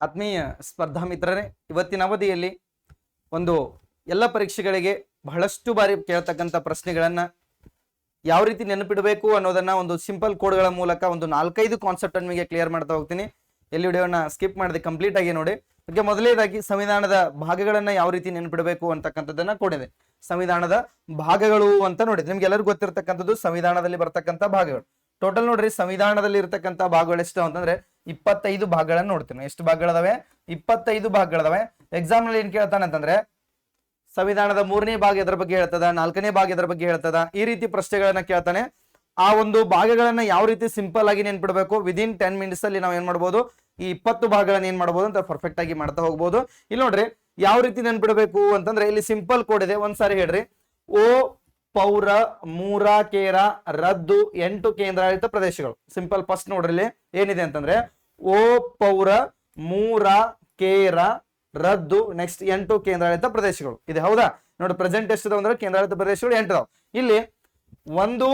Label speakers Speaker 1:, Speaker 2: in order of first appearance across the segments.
Speaker 1: ಆತ್ಮೀಯ ಸ್ಪರ್ಧಾ ಮಿತ್ರರೇ, ಇವತ್ತಿನ ಅವಧಿಯಲ್ಲಿ ಒಂದು ಎಲ್ಲ ಪರೀಕ್ಷೆಗಳಿಗೆ ಬಹಳಷ್ಟು ಬಾರಿ ಕೇಳ್ತಕ್ಕಂಥ ಪ್ರಶ್ನೆಗಳನ್ನು ಯಾವ ರೀತಿ ನೆನಪಿಡಬೇಕು ಅನ್ನೋದನ್ನ ಒಂದು ಸಿಂಪಲ್ ಕೋಡ್ಗಳ ಮೂಲಕ ಒಂದು ನಾಲ್ಕೈದು ಕಾನ್ಸೆಪ್ಟ್ ನಿಮಗೆ ಕ್ಲಿಯರ್ ಮಾಡ್ತಾ ಹೋಗ್ತೀನಿ. ಎಲ್ಲಿ ವಿಡಿಯೋನ ಸ್ಕಿಪ್ ಮಾಡದೆ ಕಂಪ್ಲೀಟ್ ಆಗಿ ನೋಡಿ. ಅದಕ್ಕೆ ಮೊದಲನೇದಾಗಿ ಸಂವಿಧಾನದ ಭಾಗಗಳನ್ನು ಯಾವ ರೀತಿ ನೆನಪಿಡಬೇಕು ಅಂತಕ್ಕಂಥದ್ದನ್ನ ಕೊಡಿದೆ ಸಂವಿಧಾನದ ಭಾಗಗಳು ಅಂತ ನೋಡಿದೆ ನಿಮ್ಗೆ ಎಲ್ಲರಿಗೂ ಗೊತ್ತಿರತಕ್ಕಂಥದ್ದು ಸಂವಿಧಾನದಲ್ಲಿ ಬರ್ತಕ್ಕಂಥ ಭಾಗಗಳು. ಟೋಟಲ್ ನೋಡ್ರಿ ಸಂವಿಧಾನದಲ್ಲಿ ಇರತಕ್ಕಂಥ ಭಾಗಗಳು ಎಷ್ಟು ಅಂತಂದ್ರೆ ಇಪ್ಪತ್ತೈದು ಭಾಗಗಳನ್ನು ನೋಡ್ತೀನಿ. ಎಷ್ಟು ಭಾಗಗಳದಾವೆ? ಇಪ್ಪತ್ತೈದು ಭಾಗಗಳದಾವೆ. ಎಕ್ಸಾಮ್ನಲ್ಲಿ ಏನ್ ಕೇಳ್ತಾನೆ ಅಂತಂದ್ರೆ, ಸಂವಿಧಾನದ ಮೂರನೇ ಭಾಗ ಇದರ ಬಗ್ಗೆ ಹೇಳ್ತದ, ನಾಲ್ಕನೇ ಭಾಗ ಇದರ ಬಗ್ಗೆ ಹೇಳ್ತದ, ಈ ರೀತಿ ಪ್ರಶ್ನೆಗಳನ್ನ ಕೇಳ್ತಾನೆ. ಆ ಒಂದು ಭಾಗಗಳನ್ನ ಯಾವ ರೀತಿ ಸಿಂಪಲ್ ಆಗಿ ನೆನ್ಪಿಡ್ಬೇಕು? ವಿದಿನ್ ಟೆನ್ ಮಿನಿಟ್ಸ್ ಅಲ್ಲಿ ನಾವು ಏನ್ ಮಾಡ್ಬೋದು? ಈ ಇಪ್ಪತ್ತು ಭಾಗಗಳನ್ನ ಏನ್ ಮಾಡ್ಬೋದು ಅಂತ ಪರ್ಫೆಕ್ಟ್ ಆಗಿ ಮಾಡ್ತಾ ಹೋಗ್ಬೋದು. ಇಲ್ಲಿ ನೋಡ್ರಿ, ಯಾವ ರೀತಿ ನೆನ್ಪಿಡ್ಬೇಕು ಅಂತಂದ್ರೆ, ಇಲ್ಲಿ ಸಿಂಪಲ್ ಕೋಡ್ ಇದೆ. ಒಂದ್ಸಾರಿ ಹೇಳ್ರಿ. ಓ, ಪೌರ, ಮೂರ, ಕೇರ, ರದ್ದು, ಎಂಟು ಕೇಂದ್ರಾಡಳಿತ ಪ್ರದೇಶಗಳು. ಸಿಂಪಲ್ ಫಸ್ಟ್ ನೋಡ್ರಿ ಏನಿದೆ ಅಂತಂದ್ರೆ ಓ ಪೌರ, ಮೂರ, ಕೇರ, ರದ್ದು ನೆಕ್ಸ್ಟ್ ಎಂಟು ಕೇಂದ್ರಾಡಳಿತ ಪ್ರದೇಶಗಳು. ಇದೆ, ಹೌದಾ? ನೋಡಿ ಪ್ರೆಸೆಂಟ್ ಎಷ್ಟು ಅಂದ್ರೆ ಕೇಂದ್ರಾಡಳಿತ ಪ್ರದೇಶಗಳು ಎಂಟು ಇಲ್ಲಿ ಒಂದು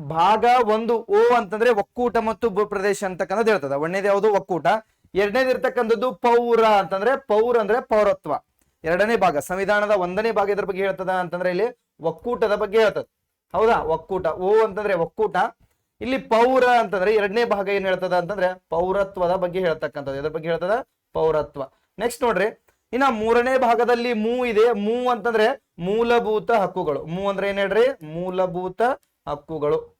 Speaker 1: ಭಾಗ ಒಂದು ಓ ಅಂತಂದ್ರೆ ಒಕ್ಕೂಟ ಮತ್ತು ಭೂ ಪ್ರದೇಶ ಅಂತಕ್ಕಂಥದ್ದು ಹೇಳ್ತದೆ ಒಂದನೇದು ಯಾವುದು? ಒಕ್ಕೂಟ. ಎರಡನೇದು ಇರ್ತಕ್ಕಂಥದ್ದು ಪೌರ ಅಂತಂದ್ರೆ ಪೌರ ಅಂದ್ರೆ ಪೌರತ್ವ. ಎರಡನೇ ಭಾಗ, ಸಂವಿಧಾನದ ಒಂದನೇ ಭಾಗ ಇದ್ರ ಬಗ್ಗೆ ಹೇಳ್ತದ ಅಂತಂದ್ರೆ ಇಲ್ಲಿ ಒಕ್ಕೂಟದ ಬಗ್ಗೆ ಹೇಳ್ತದೆ. ಹೌದಾ? ಒಕ್ಕೂಟ. ಓ ಅಂತಂದ್ರೆ ಒಕ್ಕೂಟ. ಇಲ್ಲಿ ಪೌರ ಅಂತಂದ್ರೆ ಎರಡನೇ ಭಾಗ ಏನ್ ಹೇಳ್ತದ ಅಂತಂದ್ರೆ ಪೌರತ್ವದ ಬಗ್ಗೆ ಹೇಳ್ತಕ್ಕಂಥದ್ದು. ಎದ್ರ ಬಗ್ಗೆ ಹೇಳ್ತದ? ಪೌರತ್ವ. ನೆಕ್ಸ್ಟ್ ನೋಡ್ರಿ. ಇನ್ನ ಮೂರನೇ ಭಾಗದಲ್ಲಿ ಮೂ ಇದೆ. ಮೂ ಅಂತಂದ್ರೆ ಮೂಲಭೂತ ಹಕ್ಕುಗಳು. ಮೂ ಅಂದ್ರೆ ಏನ್ ಹೇಳ್ರಿ? ಮೂಲಭೂತ ಹಕ್ಕುಗಳು.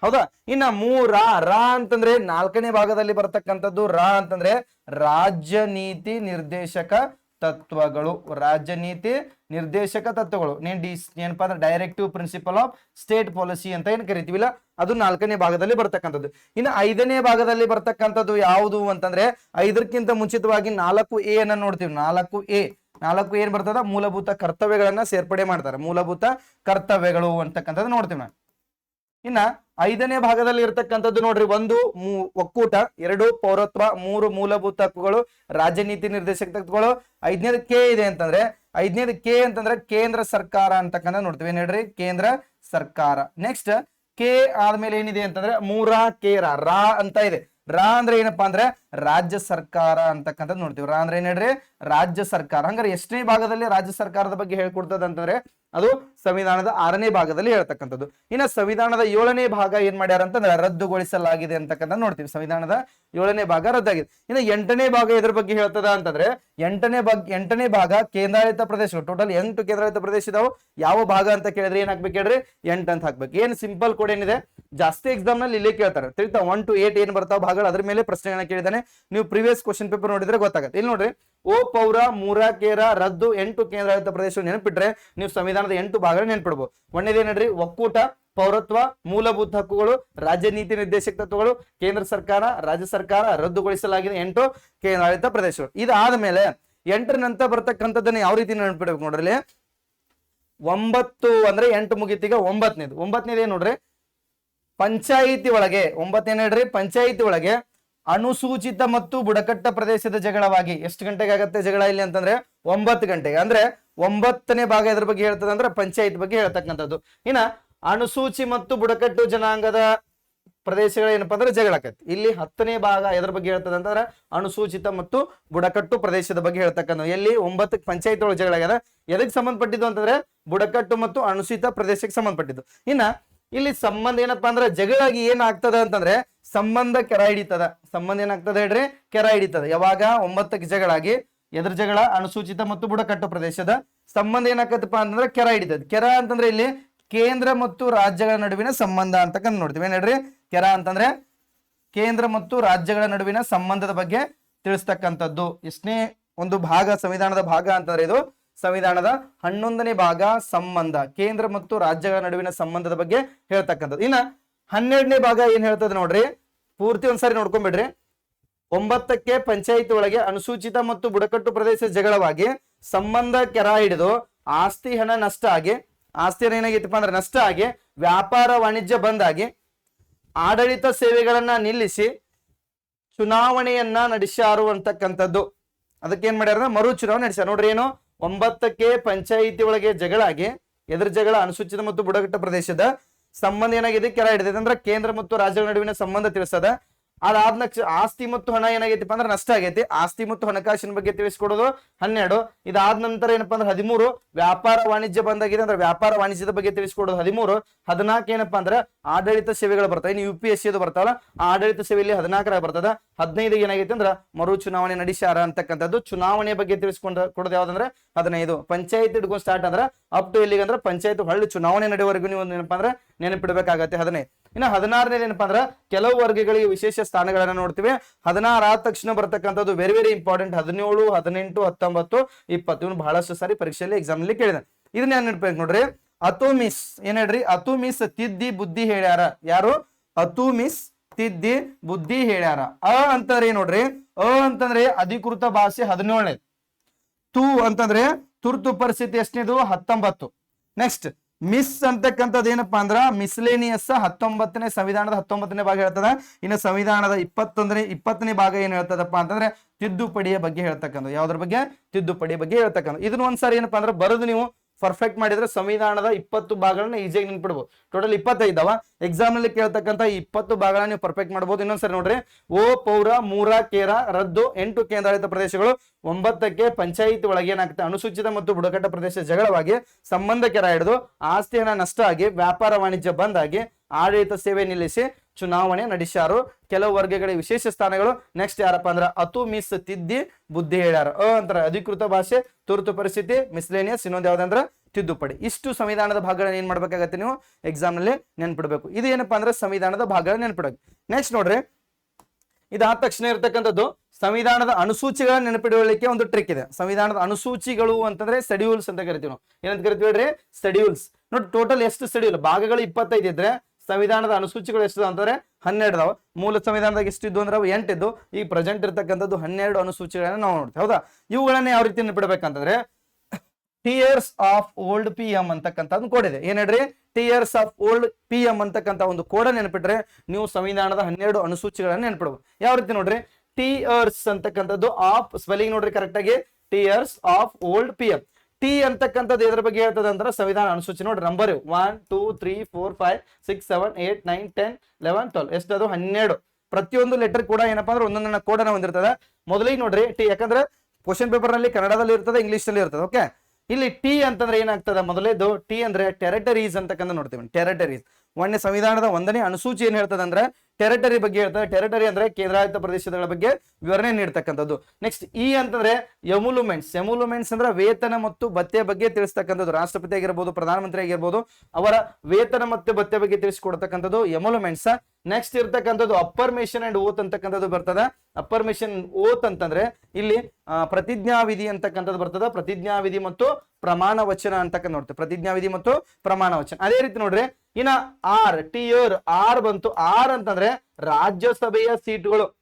Speaker 1: ಹೌದಾ? ಇನ್ನ ಮೂ ರಾ ರಾ ಅಂತಂದ್ರೆ ನಾಲ್ಕನೇ ಭಾಗದಲ್ಲಿ ಬರತಕ್ಕಂಥದ್ದು. ರಾ ಅಂತಂದ್ರೆ ರಾಜ್ಯ ನೀತಿ ನಿರ್ದೇಶಕ ತತ್ವಗಳು ರಾಜ್ಯ ನೀತಿ ನಿರ್ದೇಶಕ ತತ್ವಗಳು. ನೀನ್ ಡಿ, ಏನಪ್ಪಾ ಅಂದ್ರೆ directive principle of state policy ಅಂತ ಏನ್ ಕರಿತೀವಿಲ್ಲ, ಅದು ನಾಲ್ಕನೇ ಭಾಗದಲ್ಲಿ ಬರ್ತಕ್ಕಂಥದ್ದು. ಇನ್ನು ಐದನೇ ಭಾಗದಲ್ಲಿ ಬರ್ತಕ್ಕಂಥದ್ದು ಯಾವುದು ಅಂತಂದ್ರೆ, ಐದಕ್ಕಿಂತ ಮುಂಚಿತವಾಗಿ ನಾಲ್ಕು ಎ ಅನ್ನ ನೋಡ್ತೀವಿ. ನಾಲ್ಕು ಎ, ನಾಲ್ಕು ಏನ್ ಬರ್ತದ? ಮೂಲಭೂತ ಕರ್ತವ್ಯಗಳನ್ನ ಸೇರ್ಪಡೆ ಮಾಡ್ತಾರೆ. ಮೂಲಭೂತ ಕರ್ತವ್ಯಗಳು ಅಂತಕ್ಕಂಥದ್ದು ನೋಡ್ತೀವಿ ನಾವು. ಇನ್ನ ಐದನೇ ಭಾಗದಲ್ಲಿ ಇರ್ತಕ್ಕಂಥದ್ದು ನೋಡ್ರಿ, ಒಂದು ಒಕ್ಕೂಟ, ಎರಡು ಪೌರತ್ವ, ಮೂರು ಮೂಲಭೂತ ಹಕ್ಕುಗಳು, ರಾಜನೀತಿ ನಿರ್ದೇಶಕ ತತ್ವಗಳು ಐದನೇದು ಕೆ ಇದೆ ಅಂತಂದ್ರೆ, ಐದನೇದು ಕೆ ಅಂತಂದ್ರೆ ಕೇಂದ್ರ ಸರ್ಕಾರ ಅಂತಕ್ಕಂಥ ನೋಡ್ತೀವಿ. ಹೇಳ್ರಿ? ಕೇಂದ್ರ ಸರ್ಕಾರ. ನೆಕ್ಸ್ಟ್ ಕೆ ಆದ್ಮೇಲೆ ಏನಿದೆ ಅಂತಂದ್ರೆ, ಮೂರ ಕೇರ ರಾ ಅಂತ ಇದೆ. ರಾ ಅಂದ್ರೆ ಏನಪ್ಪಾ ಅಂದ್ರೆ ರಾಜ್ಯ ಸರ್ಕಾರ ಅಂತಕ್ಕಂಥದ್ದು ನೋಡ್ತೀವಿ. ಅಂದ್ರೆ ಏನ್ ಹೇಳ್ರಿ? ರಾಜ್ಯ ಸರ್ಕಾರ. ಹಂಗಾರೆ ಎಷ್ಟನೇ ಭಾಗದಲ್ಲಿ ರಾಜ್ಯ ಸರ್ಕಾರದ ಬಗ್ಗೆ ಹೇಳ್ಕೊಡ್ತದ ಅಂತಂದ್ರೆ ಅದು ಸಂವಿಧಾನದ ಆರನೇ ಭಾಗದಲ್ಲಿ ಹೇಳ್ತಕ್ಕಂಥದ್ದು. ಇನ್ನ ಸಂವಿಧಾನದ ಏಳನೇ ಭಾಗ ಏನ್ ಮಾಡ್ಯಾರ ಅಂತಂದ್ರೆ ರದ್ದುಗೊಳಿಸಲಾಗಿದೆ ಅಂತಕ್ಕಂಥ ನೋಡ್ತೀವಿ. ಸಂವಿಧಾನದ ಏಳನೇ ಭಾಗ ರದ್ದಾಗಿದೆ. ಇನ್ನು ಎಂಟನೇ ಭಾಗ ಇದ್ರ ಬಗ್ಗೆ ಹೇಳ್ತದ ಅಂತಂದ್ರೆ ಎಂಟನೇ ಭಾಗ ಎಂಟನೇ ಭಾಗ ಕೇಂದ್ರಾಡಳಿತ ಪ್ರದೇಶಗಳು. ಟೋಟಲ್ ಎಂಟು ಕೇಂದ್ರಾಡಳಿತ ಪ್ರದೇಶ ಇದಾವೆ. ಯಾವ ಭಾಗ ಅಂತ ಕೇಳಿದ್ರೆ ಏನ್ ಹಾಕ್ಬೇಕು ಹೇಳ್ರಿ? ಎಂಟು ಅಂತ ಹಾಕ್ಬೇಕು. ಏನ್ ಸಿಂಪಲ್ ಕೂಡ ಏನಿದೆ? ಜಾಸ್ತಿ ಎಕ್ಸಾಮ್ನಲ್ಲಿ ಇಲ್ಲೇ ಕೇಳ್ತಾರೆ. ಒನ್ ಟು ಏಟ್ ಏನ್ ಬರ್ತಾವ ಭಾಗಗಳು? ಅದ್ರ ಮೇಲೆ ಪ್ರಶ್ನೆಗಳನ್ನ ಕೇಳಿದಾನೆ. ನೀವು ಪ್ರೀವಿಯಸ್ ಕ್ವಶನ್ ಪೇಪರ್ ನೋಡಿದ್ರೆ ಗೊತ್ತಾಗುತ್ತೆ. ಇಲ್ಲಿ ನೋಡ್ರಿ, ಓ ಪೌರ, ಮೂರ, ಕೇರ, ರದ್ದು, ಎಂಟು ಕೇಂದ್ರಾಡಳಿತ ಪ್ರದೇಶ ನೆನಪಿಟ್ರೆ ನೀವು ಸಂವಿಧಾನದ ಎಂಟು ಭಾಗ ನೆನಪಿಡ್ಬೋದು. ಒಂದೇದೇ ನೋಡ್ರಿ ಒಕ್ಕೂಟ, ಪೌರತ್ವ ಮೂಲಭೂತ ಹಕ್ಕುಗಳು, ರಾಜ್ಯ ನೀತಿ ನಿರ್ದೇಶಕ ತತ್ವಗಳು, ಕೇಂದ್ರ ಸರ್ಕಾರ, ರಾಜ್ಯ ಸರ್ಕಾರ ರದ್ದುಗೊಳಿಸಲಾಗಿದೆ ಎಂಟು ಕೇಂದ್ರಾಡಳಿತ ಪ್ರದೇಶಗಳು. ಇದಾದ ಮೇಲೆ ಎಂಟರ ನಂತರ ಬರ್ತಕ್ಕಂಥದ್ದನ್ನ ಯಾವ ರೀತಿ ನೆನಪಿಡ್ಬೇಕು ನೋಡ್ರಿ. ಒಂಬತ್ತು ಅಂದ್ರೆ ಎಂಟು ಮುಗಿತೀಗ ಒಂಬತ್ತನೇದು. ಒಂಬತ್ತನೇದು ಏನ್ ನೋಡ್ರಿ? ಪಂಚಾಯಿತಿ ಒಳಗೆ, ಒಂಬತ್ತನೇ ಹೇಳ್ರಿ? ಪಂಚಾಯಿತಿ ಒಳಗೆ ಅನುಸೂಚಿತ ಮತ್ತು ಬುಡಕಟ್ಟ ಪ್ರದೇಶದ ಜಗಳವಾಗಿ. ಎಷ್ಟು ಗಂಟೆಗೆ ಆಗತ್ತೆ ಜಗಳ ಇಲ್ಲಿ ಅಂತಂದ್ರೆ? ಒಂಬತ್ತು ಗಂಟೆಗೆ. ಅಂದ್ರೆ ಒಂಬತ್ತನೇ ಭಾಗ ಇದ್ರ ಬಗ್ಗೆ ಹೇಳ್ತದೆ ಅಂದ್ರೆ ಪಂಚಾಯತ್ ಬಗ್ಗೆ ಹೇಳ್ತಕ್ಕಂಥದ್ದು. ಇನ್ನ ಅನುಸೂಚಿ ಮತ್ತು ಬುಡಕಟ್ಟು ಜನಾಂಗದ ಪ್ರದೇಶಗಳು ಏನಪ್ಪಾ ಅಂದ್ರೆ ಜಗಳ ಆಕತಿ. ಇಲ್ಲಿ ಹತ್ತನೇ ಭಾಗ ಎದ್ರ ಬಗ್ಗೆ ಹೇಳ್ತದೆ ಅಂತಂದ್ರೆ ಅನುಸೂಚಿತ ಮತ್ತು ಬುಡಕಟ್ಟು ಪ್ರದೇಶದ ಬಗ್ಗೆ ಹೇಳ್ತಕ್ಕಂಥ ಎಲ್ಲಿ? ಒಂಬತ್ತು ಪಂಚಾಯತ್ ಒಳಗೆ ಜಗಳ ಆಗ್ಯದ. ಎದಕ್ಕೆ ಸಂಬಂಧಪಟ್ಟಿದ್ದು ಅಂತಂದ್ರೆ? ಬುಡಕಟ್ಟು ಮತ್ತು ಅನುಸೂಚಿತ ಪ್ರದೇಶಕ್ಕೆ ಸಂಬಂಧಪಟ್ಟಿದ್ದು. ಇನ್ನ ಇಲ್ಲಿ ಸಂಬಂಧ ಏನಪ್ಪಾ ಅಂದ್ರೆ ಜಗಳಾಗಿ ಏನ್ ಆಗ್ತದ ಅಂತಂದ್ರೆ ಸಂಬಂಧ ಕೆರ ಹಿಡಿತದ. ಸಂಬಂಧ ಏನಾಗ್ತದೆ ಹೇಳ್ರಿ? ಕೆರ ಹಿಡಿತದ. ಯಾವಾಗ? ಒಂಬತ್ತಕ್ಕೆ ಜಗಳಾಗಿ ಎದ್ರ ಜಗಳ, ಅನುಸೂಚಿತ ಮತ್ತು ಬುಡಕಟ್ಟು ಪ್ರದೇಶದ ಸಂಬಂಧ ಏನಾಗತ್ತಪ್ಪ ಅಂತಂದ್ರೆ ಕೆರ ಹಿಡಿತದ. ಕೆರ ಅಂತಂದ್ರೆ ಇಲ್ಲಿ ಕೇಂದ್ರ ಮತ್ತು ರಾಜ್ಯಗಳ ನಡುವಿನ ಸಂಬಂಧ ಅಂತಕ್ಕಂಥ ನೋಡ್ತೀವಿ. ಏನ್ ಹೇಳ್ರಿ? ಕೆರ ಅಂತಂದ್ರೆ ಕೇಂದ್ರ ಮತ್ತು ರಾಜ್ಯಗಳ ನಡುವಿನ ಸಂಬಂಧದ ಬಗ್ಗೆ ತಿಳಿಸ್ತಕ್ಕಂಥದ್ದು. ಎಷ್ಟನೇ ಒಂದು ಭಾಗ, ಸಂವಿಧಾನದ ಭಾಗ ಅಂತಂದ್ರೆ ಇದು ಸಂವಿಧಾನದ ಹನ್ನೊಂದನೇ ಭಾಗ ಸಂಬಂಧ. ಕೇಂದ್ರ ಮತ್ತು ರಾಜ್ಯಗಳ ನಡುವಿನ ಸಂಬಂಧದ ಬಗ್ಗೆ ಹೇಳ್ತಕ್ಕಂಥದ್ದು. ಇನ್ನ ಹನ್ನೆರಡನೇ ಭಾಗ ಏನ್ ಹೇಳ್ತದೆ ನೋಡ್ರಿ? ಪೂರ್ತಿ ಒಂದ್ಸಾರಿ ನೋಡ್ಕೊಂಡ್ಬಿಡ್ರಿ ಒಂಬತ್ತಕ್ಕೆ ಪಂಚಾಯಿತಿ ಒಳಗೆ ಅನುಸೂಚಿತ ಮತ್ತು ಬುಡಕಟ್ಟು ಪ್ರದೇಶ ಜಗಳವಾಗಿ ಸಂಬಂಧ ಕೆರ ಹಿಡಿದು ಆಸ್ತಿ ಹಣ ನಷ್ಟ ಆಗಿ, ಆಸ್ತಿ ಹಣ ಏನಾಗಿತ್ತಪ್ಪ ಅಂದ್ರೆ ನಷ್ಟ ಆಗಿ, ವ್ಯಾಪಾರ ವಾಣಿಜ್ಯ ಬಂದಾಗಿ ಆಡಳಿತ ಸೇವೆಗಳನ್ನ ನಿಲ್ಲಿಸಿ ಚುನಾವಣೆಯನ್ನ ನಡೆಸ್ಯಾರು ಅಂತಕ್ಕಂಥದ್ದು. ಅದಕ್ಕೆ ಏನ್ ಮಾಡ್ಯಾರ ಮರು ಚುನಾವಣೆ ನಡೆಸ್ಯಾರ. ನೋಡ್ರಿ ಏನು, ಒಂಬತ್ತಕ್ಕೆ ಪಂಚಾಯಿತಿ ಒಳಗೆ ಜಗಳಾಗಿ, ಎದುರು ಜಗಳ ಅನುಸೂಚಿತ ಮತ್ತು ಬುಡಕಟ್ಟು ಪ್ರದೇಶದ ಸಂಬಂಧ ಏನಾಗಿದೆ ಕೆರ ಹಿಡಿದೈತೆ. ಅಂದ್ರೆ ಕೇಂದ್ರ ಮತ್ತು ರಾಜ್ಯಗಳ ನಡುವಿನ ಸಂಬಂಧ ತಿಳಿಸದ ಅದಾದ ಆಸ್ತಿ ಮತ್ತು ಹಣ ಏನಾಗೈತಿಪ್ಪ ಅಂದ್ರೆ ನಷ್ಟ ಆಗೈತಿ. ಆಸ್ತಿ ಮತ್ತು ಹಣಕಾಸಿನ ಬಗ್ಗೆ ತಿಳಿಸ್ಕೊಡೋದು ಹನ್ನೆರಡು. ಇದಾದ ನಂತರ ಏನಪ್ಪಾ ಅಂದ್ರೆ ಹದಿಮೂರು. ವ್ಯಾಪಾರ ವಾಣಿಜ್ಯ ಬಂದಾಗಿದೆ ಅಂದ್ರೆ ವ್ಯಾಪಾರ ವಾಣಿಜ್ಯದ ಬಗ್ಗೆ ತಿಳಿಸ್ಕೊಡೋದು ಹದಿಮೂರು. ಹದಿನಾಲ್ಕು ಏನಪ್ಪಾ ಅಂದ್ರೆ ಆಡಳಿತ ಸೇವೆಗಳು ಬರ್ತವೆ. ಇನ್ನು ಯು ಪಿ ಎಸ್ ಸಿ ಅದು ಬರ್ತಾವಲ್ಲ, ಆ ಆಡಳಿತ ಸೇವೆಯಲ್ಲಿ ಹದಿನಾಲ್ಕರ ಬರ್ತದ. ಹದಿನೈದು ಏನಾಗೈತೆ ಅಂದ್ರೆ ಮರು ಚುನಾವಣೆ ನಡೆಸ್ಯಾರ ಅಂತಕ್ಕಂಥದ್ದು. ಚುನಾವಣೆ ಬಗ್ಗೆ ತಿಳಿಸ್ಕೊಂಡು ಕೊಡೋದು ಯಾವ್ದಂದ್ರೆ ಹದಿನೈದು. ಪಂಚಾಯತ್ ಹಿಡ್ಕೊಂಡು ಸ್ಟಾರ್ಟ್ ಅಂದ್ರೆ ಅಪ್ ಟು ಇಲ್ಲಿಗೆ ಅಂದ್ರೆ ಪಂಚಾಯತ್ ಹಳ್ಳಿ ಚುನಾವಣೆ ನಡೆಯುವವರೆಗೂ ನೀವು ಏನಪ್ಪಾ ಅಂದ್ರೆ ನೆನಪಿಡಬೇಕಾಗತ್ತೆ ಹದಿನೈದು. ಇನ್ನು ಹದಿನಾರನೇ ಏನಪ್ಪಾ ಅಂದ್ರೆ ಕೆಲವು ವರ್ಗಗಳಿಗೆ ವಿಶೇಷ ಸ್ಥಾನಗಳನ್ನ ನೋಡ್ತೀವಿ. ಹದಿನಾರು ಆದ ತಕ್ಷಣ ಬರ್ತಕ್ಕಂಥದ್ದು ವೆರಿ ವೆರಿ ಇಂಪಾರ್ಟೆಂಟ್ ಹದಿನೇಳು, ಹದಿನೆಂಟು, ಹತ್ತೊಂಬತ್ತು, ಇಪ್ಪತ್ತು ಇವನು ಬಹಳಷ್ಟು ಸಾರಿ ಪರೀಕ್ಷೆಯಲ್ಲಿ ಎಕ್ಸಾಮ್ ಅಲ್ಲಿ ಕೇಳಿದ. ಇದನ್ನ ಏನ್ ನೆನಪಿಬೇಕು ನೋಡ್ರಿ? ಅತು ಮಿಸ್ ಏನ್ ಹೇಳ್ರಿ? ಅತು ಮಿಸ್ ತಿದ್ದಿ ಬುದ್ಧಿ ಹೇಳ್ಯಾರ. ಯಾರು? ಅತು ಮಿಸ್ ತಿದ್ದಿ ಬುದ್ಧಿ ಹೇಳ್ಯಾರ. ಅ ಅಂತಂದ್ರೆ ನೋಡ್ರಿ? ಅ ಅಂತಂದ್ರೆ ಅಧಿಕೃತ ಭಾಷೆ ಹದಿನೇಳನೇದು. ತು ಅಂತಂದ್ರೆ ತುರ್ತು ಪರಿಸ್ಥಿತಿ ಎಷ್ಟನೇದು ಹತ್ತೊಂಬತ್ತು. ನೆಕ್ಸ್ಟ್ ಮಿಸ್ ಅಂತಕ್ಕಂಥದ್ದು ಏನಪ್ಪಾ ಅಂದ್ರ ಮಿಸ್ಲೇನಿಯಸ್ ಹತ್ತೊಂಬತ್ತನೇ ಸಂವಿಧಾನದ ಹತ್ತೊಂಬತ್ತನೇ ಭಾಗ ಹೇಳ್ತದ. ಇನ್ನು ಸಂವಿಧಾನದ ಇಪ್ಪತ್ತೊಂದನೇ, ಇಪ್ಪತ್ತನೇ ಭಾಗ ಏನ್ ಹೇಳ್ತದಪ್ಪ ಅಂತಂದ್ರೆ ತಿದ್ದುಪಡಿಯ ಬಗ್ಗೆ ಹೇಳ್ತಕ್ಕಂಥ ಯಾವ್ದ್ರ ಬಗ್ಗೆ? ತಿದ್ದುಪಡಿಯ ಬಗ್ಗೆ ಹೇಳ್ತಕ್ಕಂಥ ಇದನ್ನ ಒಂದ್ಸಾರಿ ಏನಪ್ಪಾ ಅಂದ್ರೆ ಬರೋದು ನೀವು ಪರ್ಫೆಕ್ಟ್ ಮಾಡಿದ್ರೆ ಸಂವಿಧಾನದ ಇಪ್ಪತ್ತು ಭಾಗಗಳನ್ನ ಈಸಿಯಾಗಿ ನೆನ್ಪಿಡ್ಬೋದು ಟೋಟಲ್ ಇಪ್ಪತ್ತೈದವ ಎಕ್ಸಾಮ್ನಲ್ಲಿ ಕೇಳ್ತಕ್ಕಂಥ ಇಪ್ಪತ್ತು ಭಾಗಗಳನ್ನ ನೀವು ಪರ್ಫೆಕ್ಟ್ ಮಾಡ್ಬೋದು. ಇನ್ನೊಂದ್ಸರಿ ನೋಡ್ರಿ. ಓ, ಪೌರ, ಮೂರ, ಕೇರ, ರದ್ದು, ಎಂಟು ಕೇಂದ್ರಾಡಳಿತ ಪ್ರದೇಶಗಳು, ಒಂಬತ್ತಕ್ಕೆ ಪಂಚಾಯಿತಿ ಒಳಗೆ ಏನಾಗುತ್ತೆ? ಅನುಸೂಚಿತ ಮತ್ತು ಬುಡಕಟ್ಟ ಪ್ರದೇಶ ಜಗಳವಾಗಿ ಸಂಬಂಧ ಕೆರ ಹಿಡಿದು ಆಸ್ತಿ ನಷ್ಟ ಆಗಿ, ವ್ಯಾಪಾರ ವಾಣಿಜ್ಯ ಬಂದ್ ಆಗಿ, ಆಡಳಿತ ಸೇವೆ ನಿಲ್ಲಿಸಿ ಚುನಾವಣೆ ನಡೆಸ್ಯಾರು. ಕೆಲವು ವರ್ಗಗಳ ವಿಶೇಷ ಸ್ಥಾನಗಳು. ನೆಕ್ಸ್ಟ್ ಯಾರಪ್ಪ ಅಂದ್ರೆ ಅತು ಮಿಸ್ ತಿದ್ದಿ ಬುದ್ಧಿ ಹೇಳ್ಯಾರ. ಅ ಅಂತಾರೆ. ಅಧಿಕೃತ ಭಾಷೆ, ತುರ್ತು ಪರಿಸ್ಥಿತಿ ಮಿಸ್ಲೇನಿಯಸ್ ಇನ್ನೊಂದು ಯಾವ್ದಂದ್ರ ತಿದ್ದುಪಡಿ. ಇಷ್ಟು ಸಂವಿಧಾನದ ಭಾಗಗಳನ್ನ ಏನ್ ಮಾಡ್ಬೇಕಾಗತ್ತೆ ನೀವು? ಎಕ್ಸಾಮ್ನಲ್ಲಿ ನೆನ್ಪಿಡ್ಬೇಕು. ಇದು ಏನಪ್ಪಾ ಅಂದ್ರೆ ಸಂವಿಧಾನದ ಭಾಗಗಳನ್ನ ನೆನ್ಪಿಡ್ಬೇಕು ನೆಕ್ಸ್ಟ್ ನೋಡ್ರಿ. ಇದಾದ ತಕ್ಷಣ ಇರತಕ್ಕಂಥದ್ದು. ಸಂವಿಧಾನದ ಅನುಸೂಚಿಗಳನ್ನ ನೆನಪಿಡುವಲಿಕ್ಕೆ ಒಂದು ಟ್ರಿಕ್ ಇದೆ. ಸಂವಿಧಾನದ ಅನುಸೂಚಿಗಳು ಅಂತಂದ್ರೆ ಸೆಡ್ಯೂಲ್ಸ್ ಅಂತ ಕರಿತೀವಿ ನಾವು. ಏನಂತ ಕರಿತೀವಿ ಹೇಳ್ರಿ? ಸೆಡ್ಯೂಲ್ಸ್ ನೋಡಿ ಟೋಟಲ್ ಎಷ್ಟು ಸ್ಟಡ್ಯೂಲ್ ಭಾಗಗಳು ಇಪ್ಪತ್ತೈದು ಇದ್ರೆ ಸಂವಿಧಾನದ ಅನುಸೂಚಿಗಳು ಎಷ್ಟು ಅಂತಂದ್ರೆ ಹನ್ನೆರಡು ಅವ ಮೂಲ ಸಂವಿಧಾನದಾಗ ಎಷ್ಟಿದ್ದು ಅಂದ್ರೆ ಅವು ಎಂಟಿದ್ದು. ಈ ಪ್ರೆಸೆಂಟ್ ಇರ್ತಕ್ಕಂಥದ್ದು ಹನ್ನೆರಡು ಅನುಸೂಚಿಗಳನ್ನ ನಾವು ನೋಡ್ತೇವೆ. ಹೌದಾ? ಇವುಗಳನ್ನ ಯಾವ ರೀತಿ ನೆನಪಿಡ್ಬೇಕಂತಂದ್ರೆ tears of old P M ಅಂತಕ್ಕಂಥದ್ದು ಕೋಡಿದೆ. ಏನ್ ಹೇಳ್ರಿ? Tears of old P M ಅಂತಕ್ಕಂಥ ಒಂದು ಕೋಡ ನೆನಪಿಟ್ರೆ ನೀವು ಸಂವಿಧಾನದ ಹನ್ನೆರಡು ಅನುಸೂಚಿಗಳನ್ನ ನೆನಪಿಡ್ಬೋದು ಯಾವ ರೀತಿ ನೋಡ್ರಿ? ಟಿಯರ್ಸ್ ಅಂತಕ್ಕಂಥದ್ದು ಆಫ್ ಸ್ಪೆಲ್ಲಿಂಗ್ ನೋಡ್ರಿ ಕರೆಕ್ಟ್ ಆಗಿ. Tears of old P M T ಅಂತಕ್ಕಂಥದ್ದು ಇದ್ರ ಬಗ್ಗೆ ಹೇಳ್ತದೆ ಅಂದ್ರೆ ಸಂವಿಧಾನ ಅನುಸೂಚಿ ನೋಡ್ರಿ number one two three four five six seven eight nine ten eleven twelve ಅದು ಹನ್ನೆರಡು. ಪ್ರತಿಯೊಂದು ಲೆಟರ್ ಕೂಡ ಏನಪ್ಪಾ ಅಂದ್ರೆ ಒಂದೊಂದನ್ನ ಕೋಡನ್ನ ಹೊಂದಿರ್ತದೆ. ಮೊದಲಿಗೆ ನೋಡ್ರಿ ಟಿ ಯಾಕಂದ್ರೆ ಕ್ವಶನ್ ಪೇಪರ್ನಲ್ಲಿ ಕನ್ನಡದಲ್ಲಿ ಇರ್ತದೆ ಇಂಗ್ಲಿಷ್ನಲ್ಲಿ ಇರ್ತದೆ ಓಕೆ ಇಲ್ಲಿ ಟಿ ಅಂತಂದ್ರೆ ಏನಾಗ್ತದೆ? ಮೊದಲೇದು ಟಿ ಅಂದ್ರೆ ಟೆರಿಟರೀಸ್ ಅಂತಕ್ಕಂಥ ನೋಡ್ತೀವಿ. ಟೆರಿಟರೀಸ್ ಒಂದನೇ ಸಂವಿಧಾನದ ಒಂದನೇ ಅನುಸೂಚಿ ಏನ್ ಹೇಳ್ತದೆ ಅಂದ್ರೆ ಟೆರಿಟರಿ ಬಗ್ಗೆ ಹೇಳ್ತಾರೆ. ಟೆರಿಟರಿ ಅಂದ್ರೆ ಕೇಂದ್ರಾಡಳಿತ ಪ್ರದೇಶಗಳ ಬಗ್ಗೆ ವಿವರಣೆ ನೀಡ್ತಕ್ಕಂಥದ್ದು. ನೆಕ್ಸ್ಟ್ ಇ ಅಂತಂದ್ರೆ ಎಮುಲುಮೆಂಟ್ಸ್ ಎಮುಲುಮೆಂಟ್ಸ್ ಅಂದ್ರೆ ವೇತನ ಮತ್ತು ಭತ್ಯೆ ಬಗ್ಗೆ ತಿಳಿಸ್ತಕ್ಕಂಥದ್ದು. ರಾಷ್ಟ್ರಪತಿ ಆಗಿರ್ಬೋದು, ಪ್ರಧಾನಮಂತ್ರಿ ಆಗಿರ್ಬೋದು, ಅವರ ವೇತನ ಮತ್ತು ಭತ್ಯೆ ಬಗ್ಗೆ ತಿಳಿಸ್ಕೊಡ್ತಕ್ಕಂಥದ್ದು ಎಮುಲುಮೆಂಟ್ಸ್ ನೆಕ್ಸ್ಟ್ ಇರ್ತಕ್ಕಂಥದ್ದು ಅಪ್ಪರ್ ಮಿಷನ್ ಅಂಡ್ ಓತ್ ಅಂತಕ್ಕಂಥದ್ದು ಬರ್ತದ. ಅಪ್ಪರ್ ಮಿಷನ್ ಓತ್ ಅಂತಂದ್ರೆ ಇಲ್ಲಿ ಪ್ರತಿಜ್ಞಾವಿಧಿ ಅಂತಕ್ಕಂಥದ್ದು ಬರ್ತದ. ಪ್ರತಿಜ್ಞಾವಿಧಿ ಮತ್ತು ಪ್ರಮಾಣ ವಚನ ಅಂತಕ್ಕಂಥ ನೋಡ್ತೇವೆ ಪ್ರತಿಜ್ಞಾವಿಧಿ ಮತ್ತು ಪ್ರಮಾಣ ವಚನ. ಅದೇ ರೀತಿ ನೋಡ್ರಿ ಇನ್ನ ಆರ್ ಟಿ ಆರ್ ಬಂತು. ಆರ್ ಅಂತಂದ್ರೆ ರಾಜ್ಯಸಭೆಯ ಸೀಟುಗಳು.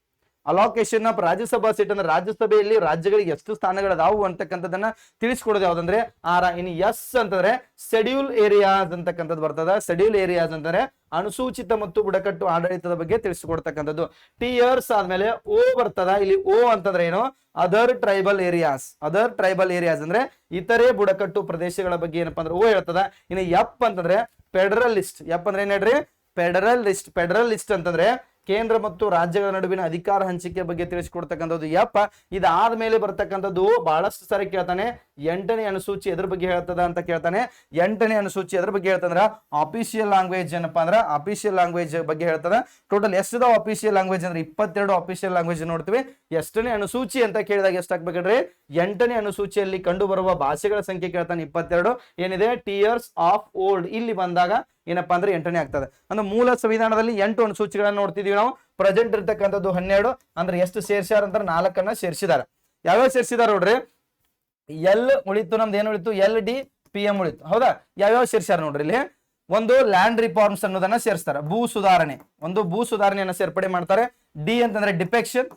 Speaker 1: ಅಲೋಕೇಶನ್ ಆಫ್ ರಾಜ್ಯಸಭಾ ಸೀಟ್ ಅಂದ್ರೆ ರಾಜ್ಯಸಭೆಯಲ್ಲಿ ರಾಜ್ಯಗಳಿಗೆ ಎಷ್ಟು ಸ್ಥಾನಗಳದಾವು ಅಂತಕ್ಕಂಥದ್ದನ್ನ ತಿಳಿಸ್ಕೊಡೋದು ಯಾವ್ದಂದ್ರೆ ಆರ ಇನ್ ಎಸ್ ಅಂತಂದ್ರೆ ಶೆಡ್ಯೂಲ್ ಏರಿಯಾಸ್ ಅಂತಕ್ಕಂಥದ್ದು ಬರ್ತದ. ಶೆಡ್ಯೂಲ್ ಏರಿಯಾಸ್ ಅಂತಂದ್ರೆ ಅನುಸೂಚಿತ ಮತ್ತು ಬುಡಕಟ್ಟು ಆಡಳಿತದ ಬಗ್ಗೆ ತಿಳಿಸಿಕೊಡ್ತಕ್ಕಂಥದ್ದು. ಟಿ ಇಯರ್ಸ್ ಆದ್ಮೇಲೆ ಓ ಬರ್ತದ. ಇಲ್ಲಿ ಓ ಅಂತಂದ್ರೆ ಏನು? Other tribal areas other tribal areas ಅಂದ್ರೆ ಇತರೆ ಬುಡಕಟ್ಟು ಪ್ರದೇಶಗಳ ಬಗ್ಗೆ ಏನಪ್ಪಾ ಅಂದ್ರೆ ಓ ಹೇಳ್ತದ. ಇನ್ನು ಎಪ್ ಅಂತಂದ್ರೆ ಫೆಡರಲ್ ಲಿಸ್ಟ್ ಎಪ್ ಅಂದ್ರೆ ಏನ್ ಹೇಳ್ರಿ? ಫೆಡರಲ್ ಲಿಸ್ಟ್ ಫೆಡರಲ್ ಲಿಸ್ಟ್ ಅಂತಂದ್ರೆ ಕೇಂದ್ರ ಮತ್ತು ರಾಜ್ಯಗಳ ನಡುವಿನ ಅಧಿಕಾರ ಹಂಚಿಕೆ ಬಗ್ಗೆ ತಿಳಿಸಿಕೊಡ್ತಕ್ಕಂಥದ್ದು. ಯಪ್ಪ ಇದಾದ್ಮೇಲೆ ಬರ್ತಕ್ಕಂಥದ್ದು ಬಹಳಷ್ಟು ಸಾರಿ ಕೇಳ್ತಾನೆ. ಎಂಟನೇ ಅನುಸೂಚಿ ಎದ್ರ ಬಗ್ಗೆ ಹೇಳ್ತದ ಅಂತ ಕೇಳ್ತಾನೆ. ಎಂಟನೇ ಅನುಸೂಚಿ ಎದ್ರ ಬಗ್ಗೆ ಹೇಳ್ತಂದ್ರ ಆಫೀಷಿಯಲ್ ಲ್ಯಾಂಗ್ವೇಜ್ ಏನಪ್ಪಾ ಅಂದ್ರ ಆಫೀಷಿಯಲ್ ಲ್ಯಾಂಗ್ವೇಜ್ ಬಗ್ಗೆ ಹೇಳ್ತದ. ಟೋಟಲ್ ಎಷ್ಟದ ಆಫೀಷಿಯಲ್ ಲ್ಯಾಂಗ್ವೇಜ್ ಅಂದ್ರೆ ಇಪ್ಪತ್ತೆರಡು ಆಫೀಷಿಯಲ್ ಲ್ಯಾಂಗ್ವೇಜ್ ನೋಡ್ತೀವಿ. ಎಷ್ಟನೇ ಅನುಸೂಚಿ ಅಂತ ಕೇಳಿದಾಗ ಎಷ್ಟಾಗ್ಬೇಕಂದ್ರೆ ಎಂಟನೇ ಅನುಸೂಚಿಯಲ್ಲಿ ಕಂಡು ಬರುವ ಭಾಷೆಗಳ ಸಂಖ್ಯೆ ಕೇಳ್ತಾನೆ ಇಪ್ಪತ್ತೆರಡು. ಏನಿದೆ? ಟಿಯರ್ಸ್ ಆಫ್ ಓಲ್ಡ್ ಇಲ್ಲಿ ಬಂದಾಗ ಏನಪ್ಪಾ ಅಂದ್ರೆ ಎಂಟನೇ ಆಗ್ತದೆ. ಅಂದ್ರೆ ಮೂಲ ಸಂವಿಧಾನದಲ್ಲಿ ಎಂಟು ಅನುಸೂಚಿಗಳನ್ನು ನೋಡ್ತಿದೀವಿ ನಾವು. ಪ್ರೆಸೆಂಟ್ ಇರ್ತಕ್ಕಂಥದ್ದು ಹನ್ನೆರಡು, ಅಂದ್ರೆ ಎಷ್ಟು ಸೇರ್ಸ್ಯಾರ ಅಂದ್ರೆ ನಾಲ್ಕನ್ನ ಸೇರ್ಸಿದಾರೆ ಯಾವ್ಯಾವ ಸೇರ್ಸಿದಾರ ನೋಡ್ರಿ? ಎಲ್ ಉಳಿತು, ನಮ್ದು ಏನು ಉಳಿತು? ಎಲ್ ಡಿ ಪಿ ಎಂ ಉಳಿತು. ಹೌದಾ? ಯಾವ್ಯಾವ ಸೇರ್ಸ್ಯಾರ ನೋಡ್ರಿ ಇಲ್ಲಿ? ಒಂದು ಲ್ಯಾಂಡ್ ರಿಫಾರ್ಮ್ಸ್ ಅನ್ನೋದನ್ನ ಸೇರಿಸ್ತಾರೆ. ಭೂ ಸುಧಾರಣೆ. ಒಂದು ಭೂ ಸುಧಾರಣೆಯನ್ನ ಸೇರ್ಪಡೆ ಮಾಡ್ತಾರೆ. ಡಿ ಅಂತಂದ್ರೆ ಡಿಪೆಕ್ಷನ್